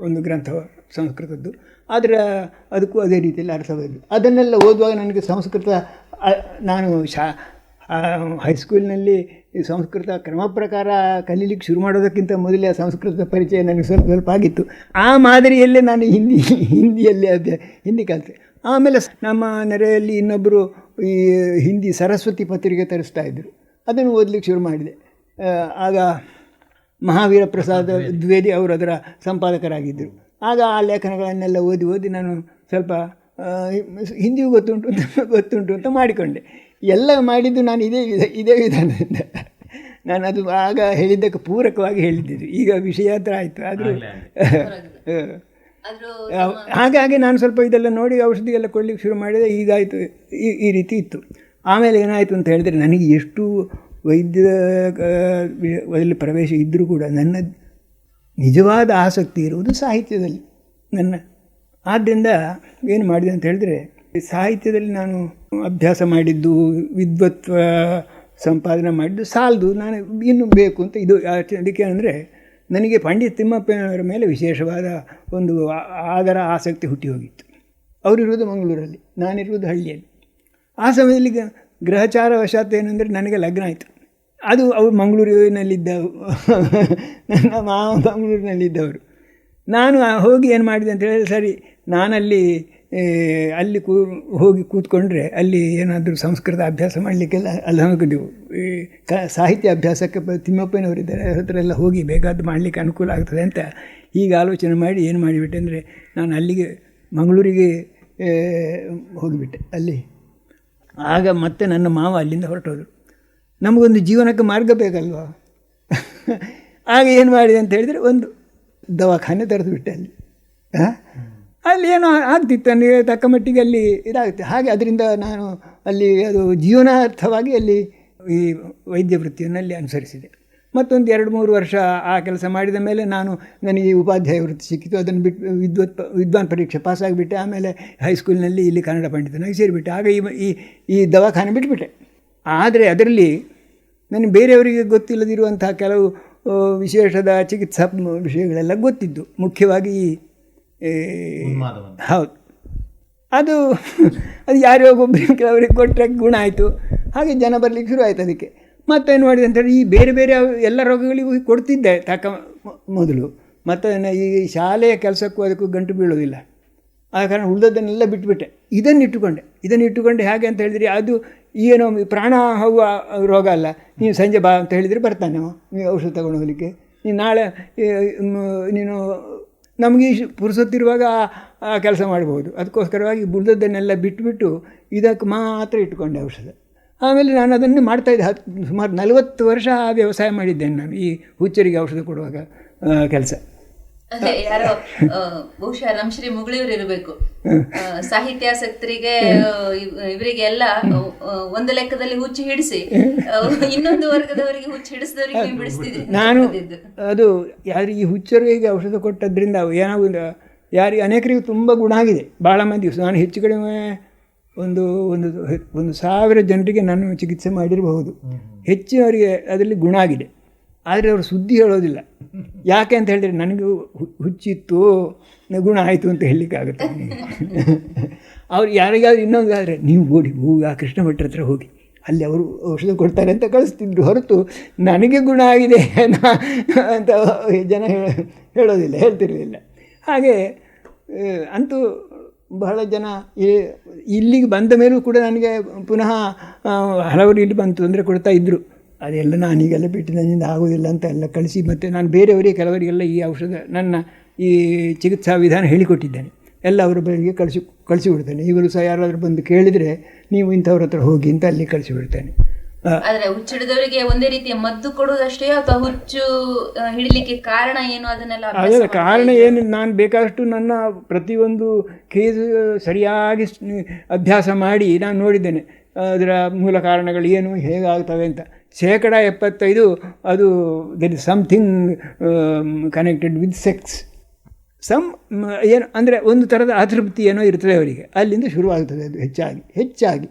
ಒಂದು ಗ್ರಂಥ ಸಂಸ್ಕೃತದ್ದು. ಆದರೆ ಅದಕ್ಕೂ ಅದೇ ರೀತಿಯಲ್ಲಿ ಅರ್ಥವಾಯಿತು ಅದನ್ನೆಲ್ಲ ಓದುವಾಗ ನನಗೆ ಸಂಸ್ಕೃತ ನಾನು ಶಾ ಹೈಸ್ಕೂಲ್ನಲ್ಲಿ ಸಂಸ್ಕೃತ ಕ್ರಮ ಪ್ರಕಾರ ಕಲೀಲಿಕ್ಕೆ ಶುರು ಮಾಡೋದಕ್ಕಿಂತ ಮೊದಲೇ ಆ ಸಂಸ್ಕೃತ ಪರಿಚಯ ನನಗೆ ಸ್ವಲ್ಪ ಸ್ವಲ್ಪ ಆಗಿತ್ತು. ಆ ಮಾದರಿಯಲ್ಲೇ ನಾನು ಹಿಂದಿ, ಹಿಂದಿಯಲ್ಲಿ ಅದೇ, ಹಿಂದಿ ಕಲಿತೆ. ಆಮೇಲೆ ನಮ್ಮ ನೆರೆಯಲ್ಲಿ ಇನ್ನೊಬ್ಬರು ಈ ಹಿಂದಿ ಸರಸ್ವತಿ ಪತ್ರಿಕೆ ತರಿಸ್ತಾ ಇದ್ದರು ಅದನ್ನು ಓದಲಿಕ್ಕೆ ಶುರು ಮಾಡಿದೆ. ಆಗ ಮಹಾವೀರ ಪ್ರಸಾದ್ ದ್ವೇದಿ ಅವರು ಅದರ ಸಂಪಾದಕರಾಗಿದ್ದರು. ಆಗ ಆ ಲೇಖನಗಳನ್ನೆಲ್ಲ ಓದಿ ಓದಿ ನಾನು ಸ್ವಲ್ಪ ಹಿಂದಿಯೂ ಗೊತ್ತುಂಟು ಅಂತ ಗೊತ್ತುಂಟು ಅಂತ ಮಾಡಿಕೊಂಡೆ. ಎಲ್ಲ ಮಾಡಿದ್ದು ನಾನು ಇದೇ ವಿಧ ಇದೇ ವಿಧಾನದಿಂದ. ನಾನು ಅದು ಆಗ ಹೇಳಿದ್ದಕ್ಕೆ ಪೂರಕವಾಗಿ ಹೇಳಿದ್ದಿದ್ದು. ಈಗ ವಿಷಯ ಹತ್ರ ಆಯಿತು. ಆದರೂ ಹಾಗಾಗಿ ನಾನು ಸ್ವಲ್ಪ ಇದೆಲ್ಲ ನೋಡಿ ಔಷಧಿ ಎಲ್ಲ ಕೊಡ್ಲಿಕ್ಕೆ ಶುರು ಮಾಡಿದೆ. ಈಗಾಯಿತು ಈ ಈ ರೀತಿ ಇತ್ತು. ಆಮೇಲೆ ಏನಾಯಿತು ಅಂತ ಹೇಳಿದರೆ ನನಗೆ ಎಷ್ಟು ವೈದ್ಯ ಪ್ರವೇಶ ಇದ್ದರೂ ಕೂಡ ನನ್ನ ನಿಜವಾದ ಆಸಕ್ತಿ ಇರುವುದು ಸಾಹಿತ್ಯದಲ್ಲಿ. ನನ್ನ ಆದ್ದರಿಂದ ಏನು ಮಾಡಿದೆ ಅಂತ ಹೇಳಿದ್ರೆ ಸಾಹಿತ್ಯದಲ್ಲಿ ನಾನು ಅಭ್ಯಾಸ ಮಾಡಿದ್ದು, ವಿದ್ವತ್ವ ಸಂಪಾದನೆ ಮಾಡಿದ್ದು ಸಾಲದು, ನಾನು ಇನ್ನೂ ಬೇಕು ಅಂತ ಇದು, ಅದಕ್ಕೆ ಅಂದರೆ ನನಗೆ ಪಂಡಿತ್ ತಿಮ್ಮಪ್ಪನವರ ಮೇಲೆ ವಿಶೇಷವಾದ ಒಂದು ಆದರ, ಆಸಕ್ತಿ ಹುಟ್ಟಿ ಹೋಗಿತ್ತು. ಅವರಿರುವುದು ಮಂಗಳೂರಲ್ಲಿ, ನಾನಿರುವುದು ಹಳ್ಳಿಯಲ್ಲಿ. ಆ ಸಮಯದಲ್ಲಿ ಗ್ರಹಚಾರ ವಶಾತ್ ಏನಂದರೆ, ನನಗೆ ಲಗ್ನ ಆಯಿತು. ಅದು ಅವರು ಮಂಗಳೂರಿನಲ್ಲಿದ್ದ ನನ್ನ ಮಾವ ಮಂಗಳೂರಿನಲ್ಲಿದ್ದವರು. ನಾನು ಹೋಗಿ ಏನು ಮಾಡಿದೆ ಅಂತ ಹೇಳಿದ್ರೆ, ಸರಿ, ನಾನಲ್ಲಿ ಅಲ್ಲಿ ಕೂ, ಹೋಗಿ ಕೂತ್ಕೊಂಡ್ರೆ ಅಲ್ಲಿ ಏನಾದರೂ ಸಂಸ್ಕೃತ ಅಭ್ಯಾಸ ಮಾಡಲಿಕ್ಕೆಲ್ಲ ಅಲ್ಲಿ ಹೋಗಿದ್ದೆವು ಈ ಕ, ಸಾಹಿತ್ಯ ಅಭ್ಯಾಸಕ್ಕೆ ತಿಮ್ಮಪ್ಪನವರಿದ್ದಾರೆ ಹತ್ರ ಎಲ್ಲ ಹೋಗಿ ಬೇಕಾದ್ದು ಮಾಡಲಿಕ್ಕೆ ಅನುಕೂಲ ಆಗ್ತದೆ ಅಂತ ಈಗ ಆಲೋಚನೆ ಮಾಡಿ ಏನು ಮಾಡಿಬಿಟ್ಟೆ ಅಂದರೆ, ನಾನು ಅಲ್ಲಿಗೆ, ಮಂಗಳೂರಿಗೆ ಹೋಗಿಬಿಟ್ಟೆ, ಅಲ್ಲಿ. ಆಗ ಮತ್ತೆ ನನ್ನ ಮಾವ ಅಲ್ಲಿಂದ ಹೊರಟೋದ್ರು. ನಮಗೊಂದು ಜೀವನಕ್ಕೆ ಮಾರ್ಗ ಬೇಕಲ್ವಾ? ಆಗ ಏನು ಮಾಡಿದೆ ಅಂತ ಹೇಳಿದರೆ ಒಂದು ದವಾಖಾನೆ ತೆರೆದು ಬಿಟ್ಟೆ ಅಲ್ಲಿ? ಅಲ್ಲಿ ಏನೋ ಆಗ್ತಿತ್ತು ನನಗೆ ತಕ್ಕ ಮಟ್ಟಿಗೆ ಅಲ್ಲಿ ಇದಾಗುತ್ತೆ. ಹಾಗೆ ಅದರಿಂದ ನಾನು ಅಲ್ಲಿ ಅದು ಜೀವನಾರ್ಥವಾಗಿ ಅಲ್ಲಿ ಈ ವೈದ್ಯ ವೃತ್ತಿಯನ್ನು ಅಲ್ಲಿ ಅನುಸರಿಸಿದೆ. ಮತ್ತೊಂದು ಎರಡು ಮೂರು ವರ್ಷ ಆ ಕೆಲಸ ಮಾಡಿದ ಮೇಲೆ ನಾನು ನನಗೆ ಉಪಾಧ್ಯಾಯ ವೃತ್ತಿ ಸಿಕ್ಕಿತು. ಅದನ್ನು ಬಿಟ್ಟು ವಿದ್ವತ್, ವಿದ್ವಾನ್ ಪರೀಕ್ಷೆ ಪಾಸಾಗಿಬಿಟ್ಟೆ. ಆಮೇಲೆ ಹೈಸ್ಕೂಲ್ನಲ್ಲಿ ಇಲ್ಲಿ ಕನ್ನಡ ಪಂಡಿತನಾಗಿ ಸೇರಿಬಿಟ್ಟೆ. ಆಗ ಈ ಈ ದವಾಖಾನೆ ಬಿಟ್ಟುಬಿಟ್ಟೆ ಆದರೆ ಅದರಲ್ಲಿ ನನಗೆ ಬೇರೆಯವರಿಗೆ ಗೊತ್ತಿಲ್ಲದಿರುವಂತಹ ಕೆಲವು ವಿಶೇಷದ ಚಿಕಿತ್ಸಾ ವಿಷಯಗಳೆಲ್ಲ ಗೊತ್ತಿದ್ದು. ಮುಖ್ಯವಾಗಿ ಈ, ಹೌದು. ಅದು ಅದು ಯಾರೋ ಒಬ್ಬರಿಗೆ ಕೆಲವರಿಗೆ ಕೊಟ್ಟರೆ ಗುಣ ಆಯಿತು. ಹಾಗೆ ಜನ ಬರಲಿಕ್ಕೆ ಶುರು ಆಯಿತು ಅದಕ್ಕೆ. ಮತ್ತೇನು ಮಾಡಿದೆ ಅಂತೇಳಿ ಈ ಬೇರೆ ಬೇರೆ ಎಲ್ಲ ರೋಗಗಳಿಗೂ ಕೊಡ್ತಿದ್ದೆ ತಕ್ಕ ಮೊದಲು. ಮತ್ತು ಈ ಶಾಲೆಯ ಕೆಲಸಕ್ಕೂ ಅದಕ್ಕೂ ಗಂಟು ಬೀಳೋದಿಲ್ಲ. ಆ ಕಾರಣ ಉಳಿದದ್ದನ್ನೆಲ್ಲ ಬಿಟ್ಬಿಟ್ಟೆ. ಇದನ್ನು ಇಟ್ಟುಕೊಂಡೆ ಇದನ್ನು ಇಟ್ಟುಕೊಂಡೆ ಹೇಗೆ ಅಂತ ಹೇಳಿದರೆ ಅದು ಏನೋ ಪ್ರಾಣ ಹೋಗುವ ರೋಗ ಅಲ್ಲ ನೀವು ಸಂಜೆ ಬಾ ಅಂತ ಹೇಳಿದರೆ ಬರ್ತಾನೆ ನೀವು ಔಷಧ ತಗೊಂಡು ಹೋಗಲಿಕ್ಕೆ. ನೀನು ನಾಳೆ ನೀನು ನಮಗೆ ಪುರುಸೊತ್ತಿರುವಾಗ ಆ ಕೆಲಸ ಮಾಡ್ಬೋದು. ಅದಕ್ಕೋಸ್ಕರವಾಗಿ ಬುಳ್ದದ್ದನ್ನೆಲ್ಲ ಬಿಟ್ಟುಬಿಟ್ಟು ಇದಕ್ಕೆ ಮಾತ್ರ ಇಟ್ಕೊಂಡೆ ಔಷಧ. ಆಮೇಲೆ ನಾನು ಅದನ್ನು ಮಾಡ್ತಾಯಿದ್ದೆ ಹತ್ತು ಸುಮಾರು ನಲವತ್ತು ವರ್ಷ ವ್ಯವಸಾಯ ಮಾಡಿದ್ದೇನೆ ನಾನು ಈ ಹುಚ್ಚರಿಗೆ ಔಷಧ ಕೊಡುವಾಗ ಕೆಲಸ. ಅದೇ ಯಾರೋ ಆ, ಬಹುಶಃ ನಮ್ ಶ್ರೀ ಮುಗಳಿಯವರು ಇರಬೇಕು. ಸಾಹಿತ್ಯಾಸಕ್ತರಿಗೆ ಇವರಿಗೆಲ್ಲ ಇವರಿಗೆ ಎಲ್ಲ ಒಂದು ಲೆಕ್ಕದಲ್ಲಿ ಹುಚ್ಚು ಹಿಡಿಸಿ ಇನ್ನೊಂದು ವರ್ಗದವರಿಗೆ ಹುಚ್ಚು ಹಿಡಿಸಿದವರಿಗೆ ನೀವು ಬಿಡಿಸ್ತಿದ್ರಿ. ನಾನು ಅದು ಯಾರು ಈ ಹುಚ್ಚರಿಗೆ ಔಷಧ ಕೊಟ್ಟದ್ರಿಂದ ಏನಾಗುವುದ ಯಾರಿಗೆ ಅನೇಕರಿಗೆ ತುಂಬ ಗುಣ ಆಗಿದೆ. ಭಾಳ ಮಂದಿ ನಾನು ಹೆಚ್ಚು ಕಡಿಮೆ ಒಂದು ಒಂದು ಒಂದು ಸಾವಿರ ಜನರಿಗೆ ನಾನು ಚಿಕಿತ್ಸೆ ಮಾಡಿರಬಹುದು. ಹೆಚ್ಚಿನವರಿಗೆ ಅದರಲ್ಲಿ ಗುಣ ಆಗಿದೆ. ಆದರೆ ಅವರು ಸುದ್ದಿ ಹೇಳೋದಿಲ್ಲ. ಯಾಕೆ ಅಂತ ಹೇಳಿದರೆ ನನಗೆ ಹುಚ್ಚಿತ್ತು ನಗುಣ ಗುಣ ಆಯಿತು ಅಂತ ಹೇಳಲಿಕ್ಕಾಗುತ್ತೆ? ಅವ್ರು ಯಾರಿಗಾದ್ರೂ ಇನ್ನೊಂದು ಆದರೆ ನೀವು ಓಡಿ ಹೋಗಿ ಆ ಕೃಷ್ಣ ಭಟ್ರ ಹತ್ರ ಹೋಗಿ. ಅಲ್ಲಿ ಅವರು ಔಷಧ ಕೊಡ್ತಾರೆ ಅಂತ ಕಳಿಸ್ತಿದ್ರು. ಹೊರತು ನನಗೆ ಗುಣ ಆಗಿದೆ ಅಂತ ಜನ ಹೇಳ- ಹೇಳೋದಿಲ್ಲ, ಹೇಳ್ತಿರಲಿಲ್ಲ. ಹಾಗೆ ಅಂತೂ ಬಹಳ ಜನ ಇಲ್ಲಿಗೆ ಬಂದ ಮೇಲೂ ಕೂಡ ನನಗೆ ಪುನಃ ಹಲವರು ಇಲ್ಲಿ ಬಂತು ಅಂದರೆ ಕೊಡ್ತಾ ಇದ್ದರು ಅದೆಲ್ಲ ನಾನೀಗೆಲ್ಲ ಬಿಟ್ಟು ನನ್ನಿಂದ ಆಗೋದಿಲ್ಲ ಅಂತ ಎಲ್ಲ ಕಳಿಸಿ ಮತ್ತು ನಾನು ಬೇರೆಯವರಿಗೆ ಕೆಲವರಿಗೆಲ್ಲ ಈ ಔಷಧ ನನ್ನ ಈ ಚಿಕಿತ್ಸಾ ವಿಧಾನ ಹೇಳಿಕೊಟ್ಟಿದ್ದೇನೆ. ಎಲ್ಲ ಅವರ ಬಳಿಗೆ ಕಳಿಸಿ ಕಳಿಸಿಬಿಡ್ತೇನೆ ಇವರು ಸಹ ಯಾರಾದರೂ ಬಂದು ಕೇಳಿದರೆ ನೀವು ಇಂಥವ್ರ ಹತ್ರ ಹೋಗಿ ಅಂತ ಅಲ್ಲಿ ಕಳಿಸಿಬಿಡ್ತೇನೆ ಬಿಡ್ತೇನೆ. ಆದ್ರೆ ಹುಚ್ಚಿಡಿದವರಿಗೆ ಒಂದೇ ರೀತಿಯ ಮದ್ದು ಕೊಡುವುದಷ್ಟೇ ಅಥವಾ ಹುಚ್ಚು ಹಿಡಿಲಿಕ್ಕೆ ಕಾರಣ ಏನು ಅದನ್ನೆಲ್ಲ ಅದರ ಕಾರಣ ಏನು? ನಾನು ಬೇಕಾದಷ್ಟು ನನ್ನ ಪ್ರತಿಯೊಂದು ಕೇಸ್ ಸರಿಯಾಗಿ ಅಭ್ಯಾಸ ಮಾಡಿ ನಾನು ನೋಡಿದ್ದೇನೆ. ಅದರ ಮೂಲ ಕಾರಣಗಳು ಏನು ಹೇಗಾಗ್ತವೆ ಅಂತ. ಶೇಕಡ ಎಪ್ಪತ್ತೈದು, ಅದು there is something connected with sex some ಏನು, ಅಂದರೆ ಒಂದು ಥರದ ಅತೃಪ್ತಿ ಏನೋ ಇರ್ತದೆ ಅವರಿಗೆ. ಅಲ್ಲಿಂದ ಶುರುವಾಗ್ತದೆ ಅದು ಹೆಚ್ಚಾಗಿ ಹೆಚ್ಚಾಗಿ.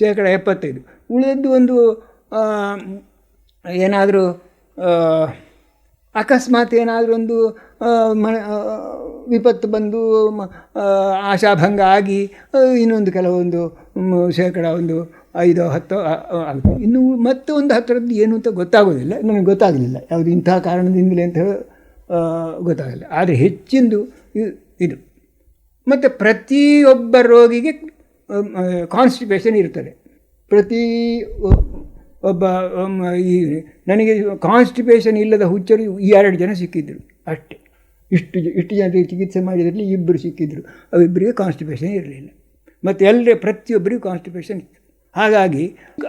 ಶೇಕಡ ಎಪ್ಪತ್ತೈದು. ಉಳಿದದ್ದು ಒಂದು ಏನಾದರೂ ಅಕಸ್ಮಾತ್ ಏನಾದರೂ ಒಂದು ಮ ವಿಪತ್ತು ಬಂದು ಆಶಾಭಂಗ ಆಗಿ ಇನ್ನೊಂದು ಕೆಲವೊಂದು ಶೇಕಡ ಒಂದು ಐದೋ, ಹತ್ತೋ ಆಗುತ್ತೆ ಇನ್ನು ಮತ್ತೆ ಒಂದು ಹತ್ತರದ್ದು ಏನು ಅಂತ ಗೊತ್ತಾಗೋದಿಲ್ಲ. ನನಗೆ ಗೊತ್ತಾಗಲಿಲ್ಲ. ಯಾವುದು ಇಂಥ ಕಾರಣದಿಂದಲೇ ಅಂತ ಹೇಳಿ ಗೊತ್ತಾಗಲಿಲ್ಲ. ಗೊತ್ತಾಗಲ್ಲ ಆದರೆ ಹೆಚ್ಚಿಂದು ಇದು. ಮತ್ತು ಪ್ರತಿಯೊಬ್ಬ ರೋಗಿಗೆ ಕಾನ್ಸ್ಟಿಪೇಷನ್ ಇರ್ತದೆ. ಪ್ರತಿ ಒಬ್ಬ ಈ, ನನಗೆ ಕಾನ್ಸ್ಟಿಪೇಷನ್ ಇಲ್ಲದ ಹುಚ್ಚರು ಈ ಎರಡು ಜನ ಸಿಕ್ಕಿದ್ದರು ಅಷ್ಟೇ. ಇಷ್ಟು ಇಷ್ಟು ಜನರಿಗೆ ಚಿಕಿತ್ಸೆ ಮಾಡಿದ್ರಲ್ಲಿ ಇಬ್ಬರು ಸಿಕ್ಕಿದ್ದರು ಅವಿಬ್ಬರಿಗೆ ಕಾನ್ಸ್ಟಿಪೇಷನ್ ಇರಲಿಲ್ಲ. ಮತ್ತು ಎಲ್ಲರೇ ಪ್ರತಿಯೊಬ್ಬರಿಗೂ ಕಾನ್ಸ್ಟಿಪೇಷನ್ ಇತ್ತು. ಹಾಗಾಗಿ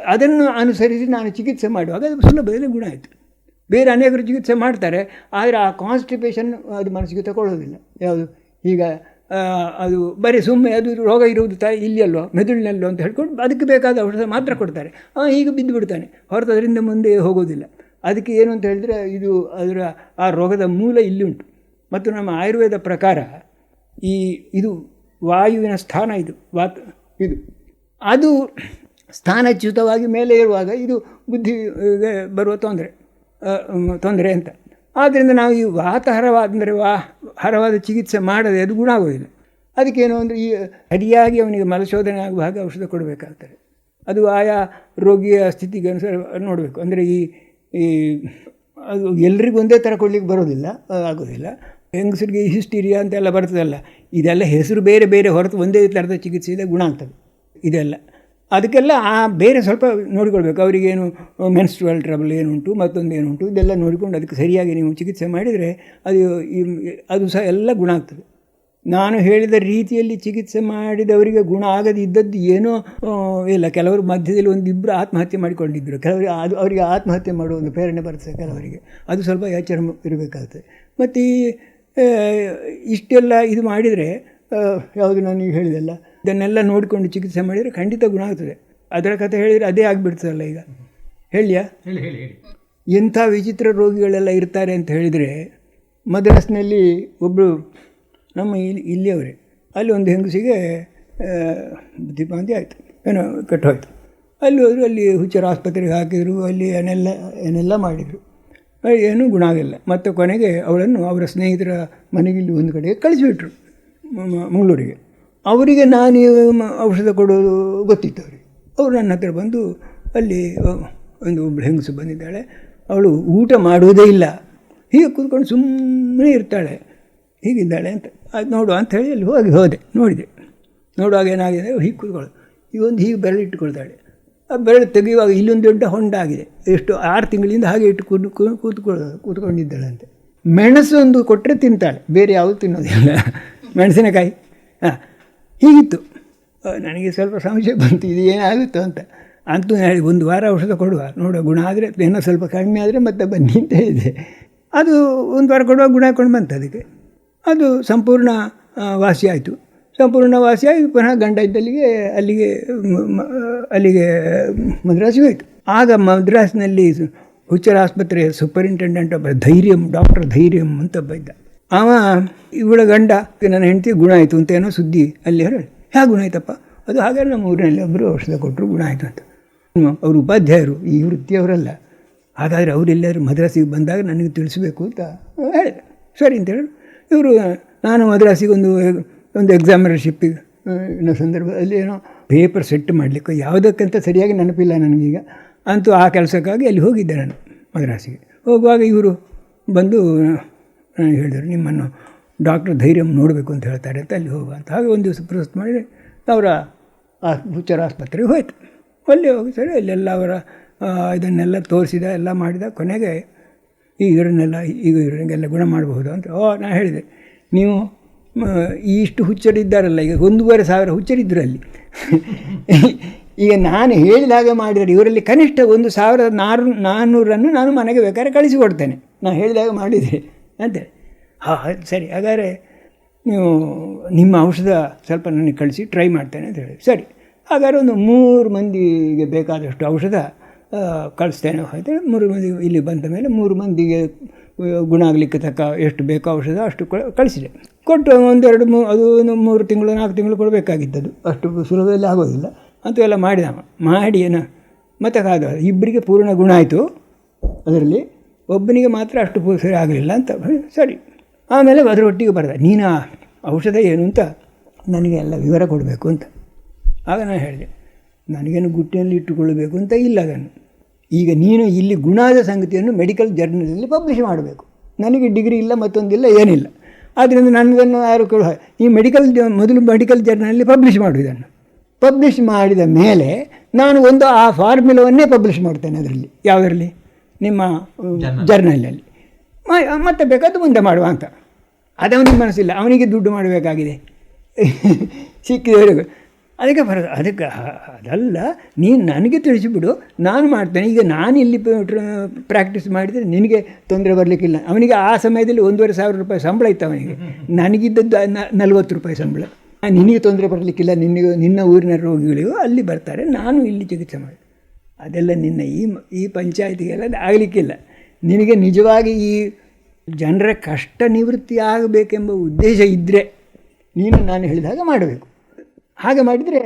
ಅದನ್ನು ಅನುಸರಿಸಿ ನಾನು ಚಿಕಿತ್ಸೆ ಮಾಡುವಾಗ ಅದು ಸುಲಭದಲ್ಲಿ ಗುಣ ಆಯಿತು. ಬೇರೆ ಅನೇಕರು ಚಿಕಿತ್ಸೆ ಮಾಡ್ತಾರೆ, ಆದರೆ ಆ ಕಾನ್ಸ್ಟಿಪೇಷನ್ ಅದು ಮನಸ್ಸಿಗೆ ತಗೊಳ್ಳೋದಿಲ್ಲ. ಯಾವುದು? ಈಗ ಅದು ಬರೀ ಸುಮ್ಮನೆ ಅದು ರೋಗ ಇರುವುದು ತ ಇಲ್ಲಿಯಲ್ಲೋ, ಮೆದುಳಿನಲ್ಲೋ ಅಂತ ಹೇಳ್ಕೊಂಡು ಅದಕ್ಕೆ ಬೇಕಾದ ಔಷಧ ಮಾತ್ರ ಕೊಡ್ತಾರೆ. ಈಗ ಬಿದ್ದು ಬಿಡ್ತಾನೆ ಹೊರತು ಅದರಿಂದ ಮುಂದೆ ಹೋಗೋದಿಲ್ಲ. ಅದಕ್ಕೆ ಏನು ಅಂತ ಹೇಳಿದ್ರೆ, ಇದು ಅದರ ಆ ರೋಗದ ಮೂಲ ಇಲ್ಲಿ ಉಂಟು. ಮತ್ತು ನಮ್ಮ ಆಯುರ್ವೇದ ಪ್ರಕಾರ ಈ, ಇದು ವಾಯುವಿನ ಸ್ಥಾನ ಇದು. ವಾತ, ಇದು. ಅದು ಸ್ಥಾನಚ್ಯುತವಾಗಿ ಮೇಲೆ ಇರುವಾಗ ಇದು ಬುದ್ಧಿಗೆ ಬರುವ ತೊಂದರೆ ತೊಂದರೆ ಅಂತ. ಆದ್ದರಿಂದ ನಾವು ಈ ವಾತಹರವಾದ ಅಂದರೆ ವಾ, ಹರವಾದ ಚಿಕಿತ್ಸೆ ಮಾಡದೆ ಅದು ಗುಣ ಆಗೋದಿಲ್ಲ. ಅದಕ್ಕೇನು ಅಂದರೆ ಈ ಸರಿಯಾಗಿ ಅವನಿಗೆ ಮಲಶೋಧನೆ ಆಗುವ ಹಾಗೆ ಔಷಧ ಕೊಡಬೇಕಾಗ್ತದೆ. ಅದು ಆಯಾ ರೋಗಿಯ ಸ್ಥಿತಿಗೆ ಅನುಸಾರ ನೋಡಬೇಕು. ಅಂದರೆ ಈ ಈ, ಅದು ಎಲ್ರಿಗೂ ಒಂದೇ ಥರ ಕೊಡಲಿಕ್ಕೆ ಬರೋದಿಲ್ಲ ಆಗೋದಿಲ್ಲ. ಹೆಂಗಸರಿಗೆ ಹಿಸ್ಟೀರಿಯಾ ಅಂತೆಲ್ಲ ಬರ್ತದಲ್ಲ, ಇದೆಲ್ಲ ಹೆಸರು ಬೇರೆ ಬೇರೆ ಹೊರತು ಒಂದೇ ಥರದ ಚಿಕಿತ್ಸೆಯಿಂದ ಗುಣ ಆಗ್ತದೆ ಇದೆಲ್ಲ. ಅದಕ್ಕೆಲ್ಲ ಆ ಬೇರೆ ಸ್ವಲ್ಪ ನೋಡಿಕೊಳ್ಬೇಕು. ಅವರಿಗೇನು ಮೆನ್ಸ್ಟ್ರುವಲ್ ಟ್ರಬಲ್ ಏನುಂಟು, ಮತ್ತೊಂದು ಏನುಂಟು, ಇದೆಲ್ಲ ನೋಡಿಕೊಂಡು ಅದಕ್ಕೆ ಸರಿಯಾಗಿ ನೀವು ಚಿಕಿತ್ಸೆ ಮಾಡಿದರೆ ಅದು ಅದು ಸಹ ಎಲ್ಲ ಗುಣ ಆಗ್ತದೆ. ನಾನು ಹೇಳಿದ ರೀತಿಯಲ್ಲಿ ಚಿಕಿತ್ಸೆ ಮಾಡಿದವರಿಗೆ ಗುಣ ಆಗದಿದ್ದದ್ದು ಏನೋ ಇಲ್ಲ, ಕೆಲವರು ಮಧ್ಯದಲ್ಲಿ ಒಂದಿಬ್ಬರು ಆತ್ಮಹತ್ಯೆ ಮಾಡಿಕೊಂಡಿದ್ದರು ಕೆಲವರಿಗೆ ಅದು, ಅವರಿಗೆ ಆತ್ಮಹತ್ಯೆ ಮಾಡುವ ಒಂದು ಪ್ರೇರಣೆ ಬರ್ತದೆ ಕೆಲವರಿಗೆ. ಅದು ಸ್ವಲ್ಪ ಎಚ್ಚರ ಇರಬೇಕಾಗ್ತದೆ ಮತ್ತು ಈ ಇಷ್ಟೆಲ್ಲ ಇದು ಮಾಡಿದರೆ ಯಾವುದು ನಾನು ಹೇಳಿದೆಲ್ಲ ಇದನ್ನೆಲ್ಲ ನೋಡಿಕೊಂಡು ಚಿಕಿತ್ಸೆ ಮಾಡಿದರೆ ಖಂಡಿತ ಗುಣ ಆಗ್ತದೆ. ಅದರ ಕಥೆ ಹೇಳಿದರೆ ಅದೇ ಆಗಿಬಿಡ್ತದಲ್ಲ ಈಗ. ಹೇಳಿಯಾ? ಹೇಳಿ ಹೇಳಿ ಹೇಳಿ. ಎಂಥ ವಿಚಿತ್ರ ರೋಗಿಗಳೆಲ್ಲ ಇರ್ತಾರೆ ಅಂತ ಹೇಳಿದರೆ ಮದ್ರಾಸ್ನಲ್ಲಿ ಒಬ್ಬರು ನಮ್ಮ ಇಲ್ಲಿ ಇಲ್ಲಿಯವರೇ. ಅಲ್ಲಿ ಒಂದು ಹೆಂಗಸಿಗೆ ಆ, ಬುದ್ಧಿಮಾಂದ್ಯ ಆಯಿತು. ಏನೋ ಕಟ್ಟೋಯ್ತು ಅಲ್ಲಿ ಹೋದರು ಅಲ್ಲಿ ಹುಚ್ಚರ ಆಸ್ಪತ್ರೆಗೆ ಹಾಕಿದರು ಅಲ್ಲಿ ಏನೆಲ್ಲ ಏನೆಲ್ಲ ಮಾಡಿದರು. ಏನೂ ಗುಣ ಆಗಿಲ್ಲ. ಮತ್ತು ಕೊನೆಗೆ ಅವಳನ್ನು ಅವರ ಸ್ನೇಹಿತರ ಮನೆಗಿಲ್ಲಿ ಒಂದು ಕಡೆಗೆ ಕಳಿಸಿಬಿಟ್ರು ಮಂಗಳೂರಿಗೆ. ಅವರಿಗೆ ನಾನು ಔಷಧ ಕೊಡೋದು ಗೊತ್ತಿತ್ತು ಅವರು ನನ್ನ ಹತ್ರ ಬಂದು ಅಲ್ಲಿ ಒಂದು ಒಬ್ಬಳು ಹೆಂಗಸು ಬಂದಿದ್ದಾಳೆ. ಅವಳು ಊಟ ಮಾಡುವುದೇ ಇಲ್ಲ. ಹೀಗೆ ಕೂತ್ಕೊಂಡು ಸುಮ್ಮನೆ ಇರ್ತಾಳೆ. ಹೀಗಿದ್ದಾಳೆ ಅಂತ. ಅದು ನೋಡುವ ಅಂತ ಹೇಳಿ ಅಲ್ಲಿ ಹೋಗಿ ಹೋದೆ, ನೋಡಿದೆ. ನೋಡುವಾಗ ಏನಾಗಿದೆ, ಹೀಗೆ ಕೂತ್ಕೊಳ್ಳು ಈ ಒಂದು ಹೀಗೆ ಬೆರಳು ಇಟ್ಟುಕೊಳ್ತಾಳೆ ಆ ಬೆರಳು ತೆಗೆಯುವಾಗ ಇಲ್ಲೊಂದು ದೊಡ್ಡ ಹೊಂಡ ಆಗಿದೆ ಎಷ್ಟು ಆರು ತಿಂಗಳಿಂದ ಹಾಗೆ ಇಟ್ಟು ಕೂತು ಕೂತ್ಕೊಳ್ಳೋದು ಕೂತ್ಕೊಳ್ಳ ಕೂತ್ಕೊಂಡಿದ್ದಾಳಂತೆ. ಮೆಣಸು ಒಂದು ಕೊಟ್ಟರೆ ತಿಂತಾಳೆ. ಬೇರೆ ಯಾವುದು ತಿನ್ನೋದಿಲ್ಲ. ಮೆಣಸಿನಕಾಯಿ. ಹಾಂ. ಹೀಗಿತ್ತು. ನನಗೆ ಸ್ವಲ್ಪ ಸಂಶಯ ಬಂತು, ಇದು ಏನಾಗುತ್ತೋ ಅಂತ. ಅಂತೂ ಹೇಳಿ, ಒಂದು ವಾರ ಔಷಧ ಕೊಡುವ. ನೋಡುವ ಗುಣ ಆದರೆ ಏನೋ ಸ್ವಲ್ಪ ಕಡಿಮೆ ಆದರೆ ಮತ್ತೆ ಬನ್ನಿ ಅಂತ ಇದೆ ಅದು ಒಂದು ವಾರ ಕೊಡುವ ಗುಣ ಹಾಕೊಂಡು ಬಂತು ಅದಕ್ಕೆ. ಅದು ಸಂಪೂರ್ಣ ವಾಸಿ ಆಯಿತು. ಸಂಪೂರ್ಣ ವಾಸಿಯಾಗಿ ಪುನಃ ಗಂಡ ಇದ್ದಲ್ಲಿಗೆ, ಅಲ್ಲಿಗೆ ಅಲ್ಲಿಗೆ ಮದ್ರಾಸಿಗೆ ಹೋಯಿತು. ಆಗ ಮದ್ರಾಸ್ನಲ್ಲಿ ಹುಚ್ಚರ ಆಸ್ಪತ್ರೆಯ ಸೂಪರಿಂಟೆಂಡೆಂಟ್ ಒಬ್ಬ ಧೈರ್ಯಂ, ಡಾಕ್ಟರ್ ಧೈರ್ಯಂ ಅಂತ ಒಬ್ಬ ಇದ್ದ. ಅವ ಇವಳ ಗಂಡ, ನನ್ನ ಹೆಂಡತಿ ಗುಣ ಆಯಿತು ಅಂತ ಏನೋ ಸುದ್ದಿ ಅಲ್ಲಿ ಹೇಳಿ. ಹೇಗೆ ಗುಣ ಆಯ್ತಪ್ಪ? ಅದು ಹಾಗೆ ನಮ್ಮ ಊರಿನಲ್ಲಿ ಒಬ್ಬರು ಔಷಧ ಕೊಟ್ಟರು ಗುಣ ಆಯಿತು ಅಂತ. ಅವರು ಉಪಾಧ್ಯಾಯರು, ಈ ವೃತ್ತಿಯವರಲ್ಲ. ಹಾಗಾದರೆ ಅವರೆಲ್ಲರೂ ಮದ್ರಾಸಿಗೆ ಬಂದಾಗ ನನಗೆ ತಿಳಿಸ್ಬೇಕು ಅಂತ ಹೇಳಿದೆ ಸರಿ ಅಂತೇಳಿ ಇವರು, ನಾನು ಮದ್ರಾಸಿಗೆ ಒಂದು ಒಂದು ಎಕ್ಸಾಮಿನರ್ಶಿಪ್ಪಿಗೆ ಇನ್ನೋ ಸಂದರ್ಭದಲ್ಲಿ ಏನೋ ಪೇಪರ್ ಸೆಟ್ ಮಾಡಲಿಕ್ಕೆ ಯಾವುದಕ್ಕಂತ ಸರಿಯಾಗಿ ನೆನಪಿಲ್ಲ ನನಗೀಗ. ಅಂತೂ ಆ ಕೆಲಸಕ್ಕಾಗಿ ಅಲ್ಲಿ ಹೋಗಿದ್ದೆ ನಾನು ಮದ್ರಾಸಿಗೆ. ಹೋಗುವಾಗ ಇವರು ಬಂದು ಹೇಳಿದರು, ನಿಮ್ಮನ್ನು ಡಾಕ್ಟರ್ ಧೈರ್ಯಂ ನೋಡಬೇಕು ಅಂತ ಹೇಳ್ತಾರೆ ಅಂತ ಅಲ್ಲಿ ಹೋಗುವ ಅಂತ. ಹಾಗೆ ಒಂದು ದಿವಸ ಪ್ರಸ್ತುತ ಮಾಡಿ ಅವರ ಹುಚ್ಚರ ಆಸ್ಪತ್ರೆಗೆ ಹೋಯಿತು. ಅಲ್ಲಿ ಹೋಗಿ ಸರಿ, ಅಲ್ಲೆಲ್ಲ ಅವರ ಇದನ್ನೆಲ್ಲ ತೋರಿಸಿದ, ಎಲ್ಲ ಮಾಡಿದ, ಕೊನೆಗೆ ಈ ಇವರನ್ನೆಲ್ಲ, ಈಗ ಇವರಿಗೆಲ್ಲ ಗುಣ ಮಾಡಬಹುದು ಅಂತ. ಓ ನಾನು ಹೇಳಿದೆ, ನೀವು ಇಷ್ಟು ಹುಚ್ಚರಿದ್ದಾರಲ್ಲ ಈಗ ಒಂದೂವರೆ ಸಾವಿರ ಹುಚ್ಚರಿದ್ದರು ಅಲ್ಲಿ. ಈಗ ನಾನು ಹೇಳಿದ ಹಾಗೆ ಮಾಡಿದರೆ ಇವರಲ್ಲಿ ಕನಿಷ್ಠ ಒಂದು ಸಾವಿರದ ನಾರು ನಾನ್ನೂರನ್ನು ನಾನು ಮನೆಗೆ ಬೇಕಾದ್ರೆ ಕಳಿಸಿಕೊಡ್ತೇನೆ ನಾನು ಹೇಳಿದಾಗ ಮಾಡಿದರೆ. ಅಂತೇಳಿ ಹಾಂ ಸರಿ, ಹಾಗಾದರೆ ನೀವು ನಿಮ್ಮ ಔಷಧ ಸ್ವಲ್ಪ ನನಗೆ ಕಳಿಸಿ ಟ್ರೈ ಮಾಡ್ತೇನೆ ಅಂತ ಹೇಳಿ. ಸರಿ, ಹಾಗಾದ್ರೆ ಒಂದು ಮೂರು ಮಂದಿಗೆ ಬೇಕಾದಷ್ಟು ಔಷಧ ಕಳಿಸ್ತೇನೆ ಅಂತೇಳಿ ಮೂರು ಮಂದಿ ಇಲ್ಲಿ ಬಂದ ಮೇಲೆ ಮೂರು ಮಂದಿಗೆ ಗುಣ ಆಗಲಿಕ್ಕೆ ತಕ್ಕ ಎಷ್ಟು ಬೇಕೋ ಔಷಧ ಅಷ್ಟು ಕಳಿಸಿದೆ. ಕೊಟ್ಟು ಒಂದೆರಡು ಮೂ, ಅದು ಒಂದು ಮೂರು ತಿಂಗಳು, ನಾಲ್ಕು ತಿಂಗಳು ಕೊಡಬೇಕಾಗಿದ್ದದು ಅಷ್ಟು ಸುಲಭದಲ್ಲಿ ಆಗೋದಿಲ್ಲ. ಅಂತ ಎಲ್ಲ ಮಾಡಿದ ಅವ. ಮಾಡಿ ಏನು ಮತ್ತೆ ಕಾದ, ಇಬ್ಬರಿಗೆ ಪೂರ್ಣ ಗುಣ ಆಯಿತು. ಅದರಲ್ಲಿ ಒಬ್ಬನಿಗೆ ಮಾತ್ರ ಅಷ್ಟು ಸರಿ ಆಗಲಿಲ್ಲ ಅಂತ ಸರಿ. ಆಮೇಲೆ ಅದರೊಟ್ಟಿಗೆ ಬರೆದ. ನೀನು ಔಷಧ ಏನು ಅಂತ ನನಗೆ ಎಲ್ಲ ವಿವರ ಕೊಡಬೇಕು ಅಂತ. ಆಗ ನಾನು ಹೇಳಿದೆ, ನನಗೇನು ಗುಟ್ಟಿನಲ್ಲಿ ಇಟ್ಟುಕೊಳ್ಳಬೇಕು ಅಂತ ಇಲ್ಲ ಅದನ್ನು. ಈಗ ನೀನು ಇಲ್ಲಿ ಗುಣಾದ ಸಂಗತಿಯನ್ನು ಮೆಡಿಕಲ್ ಜರ್ನಲಲ್ಲಿ ಪಬ್ಲಿಷ್ ಮಾಡಬೇಕು. ನನಗೆ ಡಿಗ್ರಿ ಇಲ್ಲ, ಮತ್ತೊಂದಿಲ್ಲ, ಏನಿಲ್ಲ. ಆದ್ದರಿಂದ ನನಗನ್ನು ಯಾರು ಕೇಳುವ ಈ ಮೆಡಿಕಲ್ ಮೊದಲು ಮೆಡಿಕಲ್ ಜರ್ನಲಲ್ಲಿ ಪಬ್ಲಿಷ್ ಮಾಡು ಇದನ್ನು. ಪಬ್ಲಿಷ್ ಮಾಡಿದ ಮೇಲೆ ನಾನು ಒಂದು ಆ ಫಾರ್ಮುಲವನ್ನೇ ಪಬ್ಲಿಷ್ ಮಾಡ್ತೇನೆ ಅದರಲ್ಲಿ. ಯಾವುದರಲ್ಲಿ? ನಿಮ್ಮ ಜರ್ನಲಲ್ಲಿ ಮತ್ತೆ ಬೇಕಾದ್ದು ಮುಂದೆ ಮಾಡುವ ಅಂತ. ಅದವನಿಗೆ ಮನಸ್ಸಿಲ್ಲ. ಅವನಿಗೆ ದುಡ್ಡು ಮಾಡಬೇಕಾಗಿದೆ. ಸಿಕ್ಕಿದೆ ಅದಕ್ಕೆ ಬರೋದು ಅದಕ್ಕೆ ಅದಲ್ಲ ನೀನು ನನಗೆ ತಿಳಿಸಿಬಿಡು. ನಾನು ಮಾಡ್ತೇನೆ. ಈಗ ನಾನು ಇಲ್ಲಿ ಪ್ರಾಕ್ಟೀಸ್ ಮಾಡಿದರೆ ನಿನಗೆ ತೊಂದರೆ ಬರಲಿಕ್ಕಿಲ್ಲ. ಅವನಿಗೆ ಆ ಸಮಯದಲ್ಲಿ ಒಂದೂವರೆ ಸಾವಿರ ರೂಪಾಯಿ ಸಂಬಳ ಇತ್ತು ಅವನಿಗೆ. ನನಗಿದ್ದದ್ದು ನಲ್ವತ್ತು ರೂಪಾಯಿ ಸಂಬಳ. ನಿನಗೆ ತೊಂದರೆ ಬರಲಿಕ್ಕಿಲ್ಲ. ನಿನಗೆ ನಿನ್ನ ಊರಿನ ರೋಗಿಗಳಿಗೂ ಅಲ್ಲಿ ಬರ್ತಾರೆ. ನಾನು ಇಲ್ಲಿ ಚಿಕಿತ್ಸೆ ಮಾಡಿ ಅದೆಲ್ಲ ನಿನ್ನ ಈ ಈ ಪಂಚಾಯತಿಗೆಲ್ಲ ಆಗಲಿಕ್ಕಿಲ್ಲ. ನಿನಗೆ ನಿಜವಾಗಿ ಈ ಜನರ ಕಷ್ಟ ನಿವೃತ್ತಿ ಆಗಬೇಕೆಂಬ ಉದ್ದೇಶ ಇದ್ದರೆ ನೀನು ನಾನು ಹೇಳಿದಾಗ ಮಾಡಬೇಕು. ಹಾಗೆ ಮಾಡಿದರೆ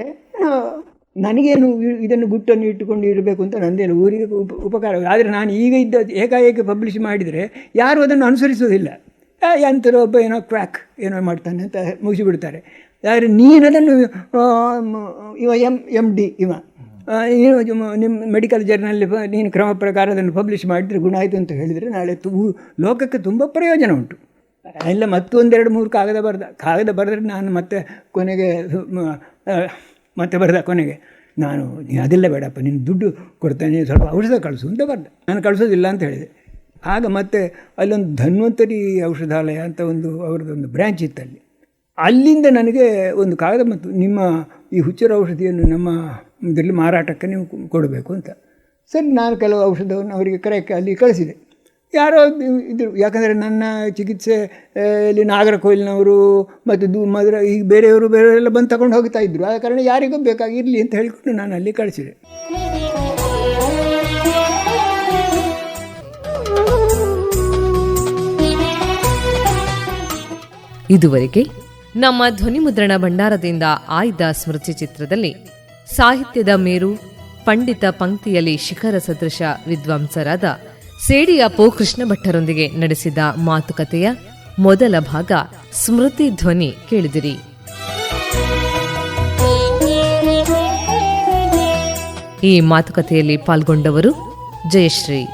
ನನಗೇನು ಇದನ್ನು ಗುಟ್ಟನ್ನು ಇಟ್ಟುಕೊಂಡು ಇರಬೇಕು ಅಂತ ನಂದೇನು ಊರಿಗೆ ಉಪ ಉಪಕಾರ ಆದರೆ ನಾನು ಈಗ ಇದ್ದ ಏಕಾಏಕಿ ಪಬ್ಲಿಷ್ ಮಾಡಿದರೆ ಯಾರು ಅದನ್ನು ಅನುಸರಿಸೋದಿಲ್ಲ ಎಂಥರೋ ಒಬ್ಬ ಏನೋ ಕ್ರ್ಯಾಕ್ ಏನೋ ಮಾಡ್ತಾನೆ ಅಂತ ಮುಗಿಸಿಬಿಡ್ತಾರೆ. ಆದರೆ ನೀನು ಅದನ್ನು ಇವ ಎಂ ಎಂ ಡಿ ಇವ. ಜಮ- ನಿಮ್ಮ ಮೆಡಿಕಲ್ ಜರ್ನಲ್ಲಿ ನೀನು ಕ್ರಮ ಪ್ರಕಾರ ಅದನ್ನು ಪಬ್ಲಿಷ್ ಮಾಡಿದರೆ ಗುಣ ಆಯಿತು ಅಂತ ಹೇಳಿದರೆ ನಾಳೆ ತು ಲೋಕಕ್ಕೆ ತುಂಬ ಪ್ರಯೋಜನ ಉಂಟು. ಎಲ್ಲ ಮತ್ತೊಂದೆರಡು, ಮೂರು ಕಾಗದ ಬರೆದ, ಕಾಗದ ಬರೆದ್ರೆ ನಾನು ಮತ್ತೆ ಕೊನೆಗೆ ಮತ್ತೆ ಬರೆದ ಕೊನೆಗೆ ನಾನು ನೀನು ಅದೆಲ್ಲ ಬೇಡಪ್ಪ, ನೀನು ದುಡ್ಡು ಕೊಡ್ತೇನೆ ಸ್ವಲ್ಪ ಔಷಧ ಕಳಿಸು ಅಂತ ಬರ್ದೆ. ನಾನು ಕಳಿಸೋದಿಲ್ಲ ಅಂತ ಹೇಳಿದೆ. ಆಗ ಮತ್ತೆ ಅಲ್ಲೊಂದು ಧನ್ವಂತರಿ ಔಷಧಾಲಯ ಅಂತ ಒಂದು, ಅವ್ರದ್ದೊಂದು ಬ್ರ್ಯಾಂಚ್ ಇತ್ತಲ್ಲಿ. ಅಲ್ಲಿಂದ ನನಗೆ ಒಂದು ಕಾಗದ ಮತ್ತು ನಿಮ್ಮ ಈ ಹುಚ್ಚರ ಔಷಧಿಯನ್ನು ನಮ್ಮ ಇದರಲ್ಲಿ ಮಾರಾಟಕ್ಕೆ ನೀವು ಕೊಡಬೇಕು ಅಂತ. ಸರಿ, ನಾನು ಕೆಲವು ಔಷಧವನ್ನು ಅವರಿಗೆ ಕರೆಯಕ್ಕೆ ಅಲ್ಲಿ ಕಳಿಸಿದೆ. ಯಾರೋ ಇದ್ದರು ಯಾಕಂದರೆ ನನ್ನ ಚಿಕಿತ್ಸೆ ಇಲ್ಲಿ ನಾಗರಕೋಯಿಲ್ನವರು ಮತ್ತು ದೂ, ಮದ್ರ ಈಗ ಬೇರೆಯವರು ಬೇರೆಯವರೆಲ್ಲ ಬಂದು ತಗೊಂಡು ಹೋಗ್ತಾ ಇದ್ದರು ಆದ ಕಾರಣ ಯಾರಿಗೂ ಬೇಕಾಗಿರಲಿ ಅಂತ ಹೇಳಿಕೊಂಡು ನಾನು ಅಲ್ಲಿ ಕಳಿಸಿದೆ. ಇದುವರೆಗೆ ನಮ್ಮ ಧ್ವನಿಮುದ್ರಣ ಭಂಡಾರದಿಂದ ಆಯ್ದ ಸ್ಮೃತಿ ಚಿತ್ರದಲ್ಲಿ ಸಾಹಿತ್ಯದ ಮೇರು, ಪಂಡಿತ ಪಂಕ್ತಿಯಲ್ಲಿ ಶಿಖರ ಸದೃಶ ವಿದ್ವಾಂಸರಾದ ಸೇಡಿಯ ಪೋ ಕೃಷ್ಣ ಭಟ್ಟರೊಂದಿಗೆ ನಡೆಸಿದ ಮಾತುಕತೆಯ ಮೊದಲ ಭಾಗ ಸ್ಮೃತಿ ಧ್ವನಿ ಕೇಳಿದಿರಿ. ಈ ಮಾತುಕತೆಯಲ್ಲಿ ಪಾಲ್ಗೊಂಡವರು ಜಯಶ್ರೀ.